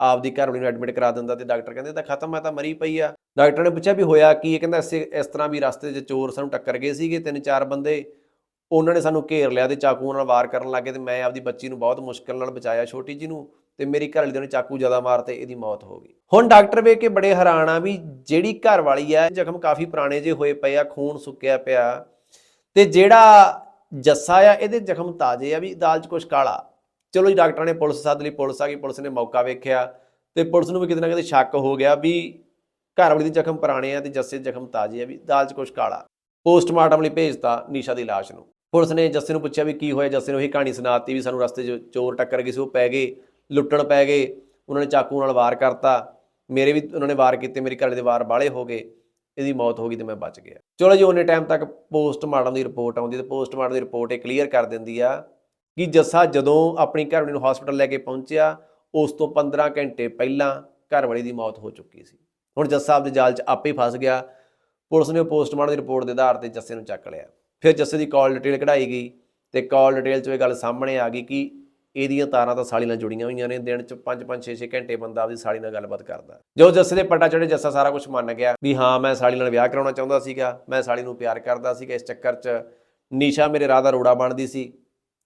Speaker 1: ਆਪਦੀ ਘਰਵਾਲੀ ਨੂੰ ਐਡਮਿਟ ਕਰਾ ਦਿੰਦਾ ਤੇ ਡਾਕਟਰ ਕਹਿੰਦੇ ਤਾਂ ਖਤਮ ਹੈ ਤਾਂ ਮਰੀ ਪਈ ਆ। ਡਾਕਟਰ ਨੇ ਪੁੱਛਿਆ ਵੀ ਹੋਇਆ ਕੀ ਇਹ ਕਹਿੰਦਾ ਇਸੇ ਇਸ ਤਰ੍ਹਾਂ ਵੀ ਰਸਤੇ 'ਚ ਚੋਰ ਸਾਨੂੰ ਟੱਕਰ ਗਏ ਸੀਗੇ, ਤਿੰਨ ਚਾਰ ਬੰਦੇ। ਉਹਨਾਂ ਨੇ ਸਾਨੂੰ ਘੇਰ ਲਿਆ ਤੇ ਚਾਕੂ ਨਾਲ ਵਾਰ ਕਰਨ ਲੱਗੇ ਤੇ ਮੈਂ ਆਪਦੀ ਬੱਚੀ ਨੂੰ ਬਹੁਤ ਮੁਸ਼ਕਲ ਨਾਲ ਬਚਾਇਆ, ਛੋਟੀ ਜੀ ਨੂੰ। ਤੇ ਮੇਰੀ ਘਰਵਾਲੀ ਦੇ ਨੇ ਚਾਕੂ ਜ਼ਿਆਦਾ ਮਾਰਤੇ, ਇਹਦੀ ਮੌਤ ਹੋ ਗਈ। ਹੁਣ ਡਾਕਟਰ ਵੇਖ ਕੇ ਬੜੇ ਹੈਰਾਨ ਆ ਵੀ ਜਿਹੜੀ ਘਰ ਵਾਲੀ ਆ ਜ਼ਖਮ ਕਾਫੀ ਪੁਰਾਣੇ ਜੇ ਹੋਏ ਪਏ ਆ, ਖੂਨ ਸੁੱਕਿਆ ਪਿਆ। ਤੇ ਜਿਹੜਾ ਜੱਸਾ ਆ, ਇਹਦੇ ਜ਼ਖਮ ਤਾਜ਼ੇ ਆ ਵੀ ਦਾਲ 'ਚ ਕੁਛ ਕਾਲਾ। ਚਲੋ ਜੀ, ਡਾਕਟਰਾਂ ਨੇ ਪੁਲਿਸ ਸੱਦ ਲਈ, ਪੁਲਿਸ ਆ ਗਈ, ਪੁਲਿਸ ਨੇ ਮੌਕਾ ਵੇਖਿਆ। ਤੇ ਪੁਲਿਸ ਨੂੰ ਵੀ ਕਿਤੇ ਨਾ ਕਿਤੇ ਸ਼ੱਕ ਹੋ ਗਿਆ ਵੀ ਘਰ ਵਾਲੀ ਦੇ ਜ਼ਖਮ ਪੁਰਾਣੇ ਆ ਤੇ ਜੱਸੇ ਜ਼ਖਮ ਤਾਜ਼ੇ ਆ ਵੀ ਦਾਲ 'ਚ ਕੁਛ ਕਾਲਾ। ਪੋਸਟਮਾਰਟਮ ਲਈ ਭੇਜਤਾ ਨੀਸ਼ਾ ਦੀ ਲਾਸ਼ ਨੂੰ। ਪੁਲਿਸ ਨੇ ਜੱਸੇ ਨੂੰ ਪੁੱਛਿਆ ਵੀ ਕੀ ਹੋਇਆ? ਜੱਸੇ ਨੂੰ ਉਹੀ ਕਹਾਣੀ ਸੁਣਾਤੀ ਵੀ ਸਾਨੂੰ ਰਸਤੇ 'ਚ ਚੋਰ ਟੱਕਰ ਗਏ ਸੀ, ਉਹ ਪੈ ਗਏ। ਲੁੱਟਣ ਪੈ ਗਏ, ਉਹਨਾਂ ਨੇ ਚਾਕੂ ਨਾਲ ਵਾਰ ਕਰਤਾ, ਮੇਰੇ ਵੀ ਉਹਨਾਂ ਨੇ ਵਾਰ ਕੀਤੇ, ਮੇਰੇ ਘਰ ਦੇ ਵਾਰ ਬਾਲੇ ਹੋ ਗਏ, ਇਹਦੀ ਮੌਤ ਹੋ ਗਈ ਤੇ ਮੈਂ ਬਚ ਗਿਆ। ਚਲੋ ਜੀ ਉਹਨੇ ਟਾਈਮ ਤੱਕ ਪੋਸਟਮਾਰਟਮ ਦੀ ਰਿਪੋਰਟ ਆਉਂਦੀ ਤੇ ਪੋਸਟਮਾਰਟਮ ਦੀ ਰਿਪੋਰਟ ਇਹ ਕਲੀਅਰ ਕਰ ਦਿੰਦੀ ਆ ਕਿ ਜੱਸਾ ਜਦੋਂ ਆਪਣੀ ਘਰਵਾਲੀ ਨੂੰ ਹਸਪੀਟਲ ਲੈ ਕੇ ਪਹੁੰਚਿਆ, ਉਸ ਤੋਂ 15 ਘੰਟੇ ਪਹਿਲਾਂ ਘਰਵਾਲੀ ਦੀ ਮੌਤ ਹੋ ਚੁੱਕੀ ਸੀ। ਹੁਣ ਜੱਸਾ ਆਪਦੇ ਜਾਲ 'ਚ ਆਪੇ ਫਸ ਗਿਆ, ਪੁਲਿਸ ਨੇ ਪੋਸਟਮਾਰਟਮ ਦੀ ਰਿਪੋਰਟ ਦੇ ਆਧਾਰ ਤੇ ਜੱਸੇ ਨੂੰ ਚੱਕ ਲਿਆ। ਫਿਰ ਜੱਸੇ ਦੀ ਕਾਲ ਡਿਟੇਲ ਕਢਾਈ ਗਈ ਤੇ ਕਾਲ ਡਿਟੇਲ 'ਚ ਇਹ ਗੱਲ ਸਾਹਮਣੇ ਆ ਗਈ ਕਿ ਇਹਦੀਆਂ ਤਾਰਾਂ ਤਾਂ ਸਾਲੀ ਨਾਲ ਜੁੜੀਆਂ ਹੋਈਆਂ ਨੇ, ਦਿਨ 'ਚ 5-5 6-6 ਘੰਟੇ ਬੰਦਾ ਆਪਦੀ ਸਾਲੀ ਨਾਲ ਗੱਲਬਾਤ ਕਰਦਾ। ਜੋ ਜੱਸੇ ਦੇ ਪੱਟਾ ਚੜੇ ਜੱਸਾ ਸਾਰਾ ਕੁਝ ਮੰਨ ਗਿਆ ਵੀ ਹਾਂ, ਮੈਂ ਸਾਲੀ ਨਾਲ ਵਿਆਹ ਕਰਾਉਣਾ ਚਾਹੁੰਦਾ ਸੀਗਾ, ਮੈਂ ਸਾਲੀ ਨੂੰ ਪਿਆਰ ਕਰਦਾ ਸੀਗਾ ਇਸ ਚੱਕਰ 'ਚ। ਨੀਸ਼ਾ ਮੇਰੇ ਰਾਹ ਦਾ ਰੋੜਾ ਬਣਦੀ ਸੀ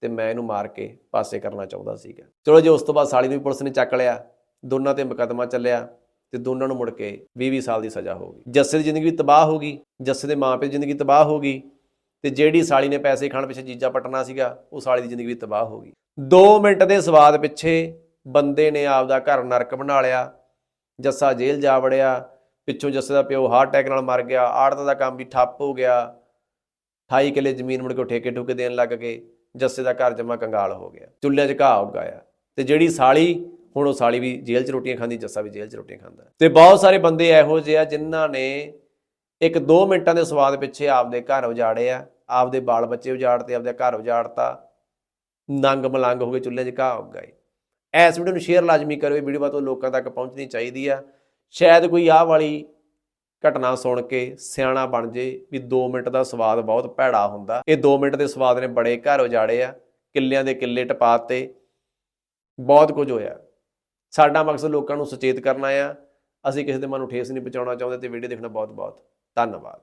Speaker 1: ਤੇ ਮੈਂ ਇਹਨੂੰ ਮਾਰ ਕੇ ਪਾਸੇ ਕਰਨਾ ਚਾਹੁੰਦਾ ਸੀਗਾ। ਚਲੋ ਜੇ, ਉਸ ਤੋਂ ਬਾਅਦ ਸਾਲੀ ਨੂੰ ਵੀ ਪੁਲਿਸ ਨੇ ਚੱਕ ਲਿਆ, ਦੋਨਾਂ ਤੇ ਮੁਕੱਦਮਾ ਚੱਲਿਆ ਤੇ ਦੋਨਾਂ ਨੂੰ ਮੁੜ ਕੇ 20-20 ਸਾਲ ਦੀ ਸਜ਼ਾ ਹੋ ਗਈ। ਜੱਸੇ ਦੀ ਜ਼ਿੰਦਗੀ ਵੀ ਤਬਾਹ ਹੋ ਗਈ, ਜੱਸੇ ਦੇ ਮਾਪੇ ਦੀ ਜ਼ਿੰਦਗੀ ਤਬਾਹ ਹੋ ਗਈ ਤੇ ਜਿਹੜੀ ਸਾਲੀ ਨੇ ਪੈਸੇ ਖਾਣ ਪਿੱਛੇ ਜੀਜਾ ਪਟਣਾ ਸੀਗਾ, ਉਹ ਸਾਲੀ ਦੀ ਜ਼ਿੰਦਗੀ ਵੀ ਤਬਾਹ ਹੋ ਗਈ। 2 ਮਿੰਟ ਦੇ ਸਵਾਦ ਪਿੱਛੇ ਬੰਦੇ ਨੇ ਆਪਦਾ ਘਰ ਨਰਕ ਬਣਾ ਲਿਆ, ਜੱਸਾ ਜੇਲ੍ਹ ਜਾ ਵੜਿਆ, ਪਿੱਛੋਂ ਜੱਸੇ ਦਾ ਪਿਓ ਹਾਰਟ ਅਟੈਕ ਨਾਲ ਮਰ ਗਿਆ, ਆੜਤ ਦਾ ਕੰਮ ਵੀ ਠੱਪ ਹੋ ਗਿਆ। 28 ਕਿੱਲੇ ਜ਼ਮੀਨ ਮੁੜ ਕੇ ਉਹ ਠੇਕੇ ਠੁਕੇ ਦੇਣ ਲੱਗ ਗਏ, ਜੱਸੇ ਦਾ ਘਰ ਜਮਾ ਕੰਗਾਲ ਹੋ ਗਿਆ ਚੁੱਲ੍ਹੇ 'ਚ ਘਾਹ ਉਗਾਇਆ। ਤੇ ਜਿਹੜੀ ਸਾਲੀ, ਹੁਣ ਉਹ ਸਾਲੀ ਵੀ ਜੇਲ੍ਹ 'ਚ ਰੋਟੀਆਂ ਖਾਂਦੀ, ਜੱਸਾ ਵੀ ਜੇਲ੍ਹ 'ਚ ਰੋਟੀਆਂ ਖਾਂਦਾ। ਤੇ ਬਹੁਤ ਸਾਰੇ ਬੰਦੇ ਇਹੋ ਜਿਹੇ ਆ ਜਿਨ੍ਹਾਂ ਨੇ ਇੱਕ 2 ਮਿੰਟਾਂ ਦੇ ਸਵਾਦ ਪਿੱਛੇ ਆਪਦੇ ਘਰ ਉਜਾੜੇ ਆ ਆਪਦੇ ਬਾਲ ਬੱਚੇ ਉਜਾੜਤੇ, ਆਪਦੇ ਘਰ ਉਜਾੜਤਾ। ਨੰਗ ਮਲੰਗ ਹੋ ਗਏ, ਚੁੱਲ੍ਹੇ 'ਚ ਘਾਹ ਉੱਗ ਗਏ। ਇਸ ਵੀਡੀਓ ਨੂੰ ਸ਼ੇਅਰ ਲਾਜ਼ਮੀ ਕਰੋ ਇਹ ਵੀਡੀਓ ਬਾਤੋਂ ਲੋਕਾਂ ਤੱਕ ਪਹੁੰਚਣੀ ਚਾਹੀਦੀ ਆ। ਸ਼ਾਇਦ ਕੋਈ ਆਹ ਵਾਲੀ ਘਟਨਾ ਸੁਣ ਕੇ ਸਿਆਣਾ ਬਣ ਜੇ ਵੀ 2 ਮਿੰਟ ਦਾ ਸਵਾਦ ਬਹੁਤ ਭੈੜਾ ਹੁੰਦਾ। ਇਹ 2 ਮਿੰਟ ਦੇ ਸਵਾਦ ਨੇ ਬੜੇ ਘਰ ਉਜਾੜੇ ਆ, ਕਿੱਲਿਆਂ ਦੇ ਕਿੱਲੇ ਟਪਾਤੇ ਬਹੁਤ ਕੁਝ ਹੋਇਆ। ਸਾਡਾ ਮਕਸਦ ਲੋਕਾਂ ਨੂੰ ਸੁਚੇਤ ਕਰਨਾ ਆ। ਅਸੀਂ ਕਿਸੇ ਦੇ ਮਨ ਨੂੰ ਠੇਸ ਨਹੀਂ ਪਹੁੰਚਾਉਣਾ ਚਾਹੁੰਦੇ ਤੇ ਵੀਡੀਓ ਦੇਖਣਾ ਬਹੁਤ ਬਹੁਤ ਧੰਨਵਾਦ।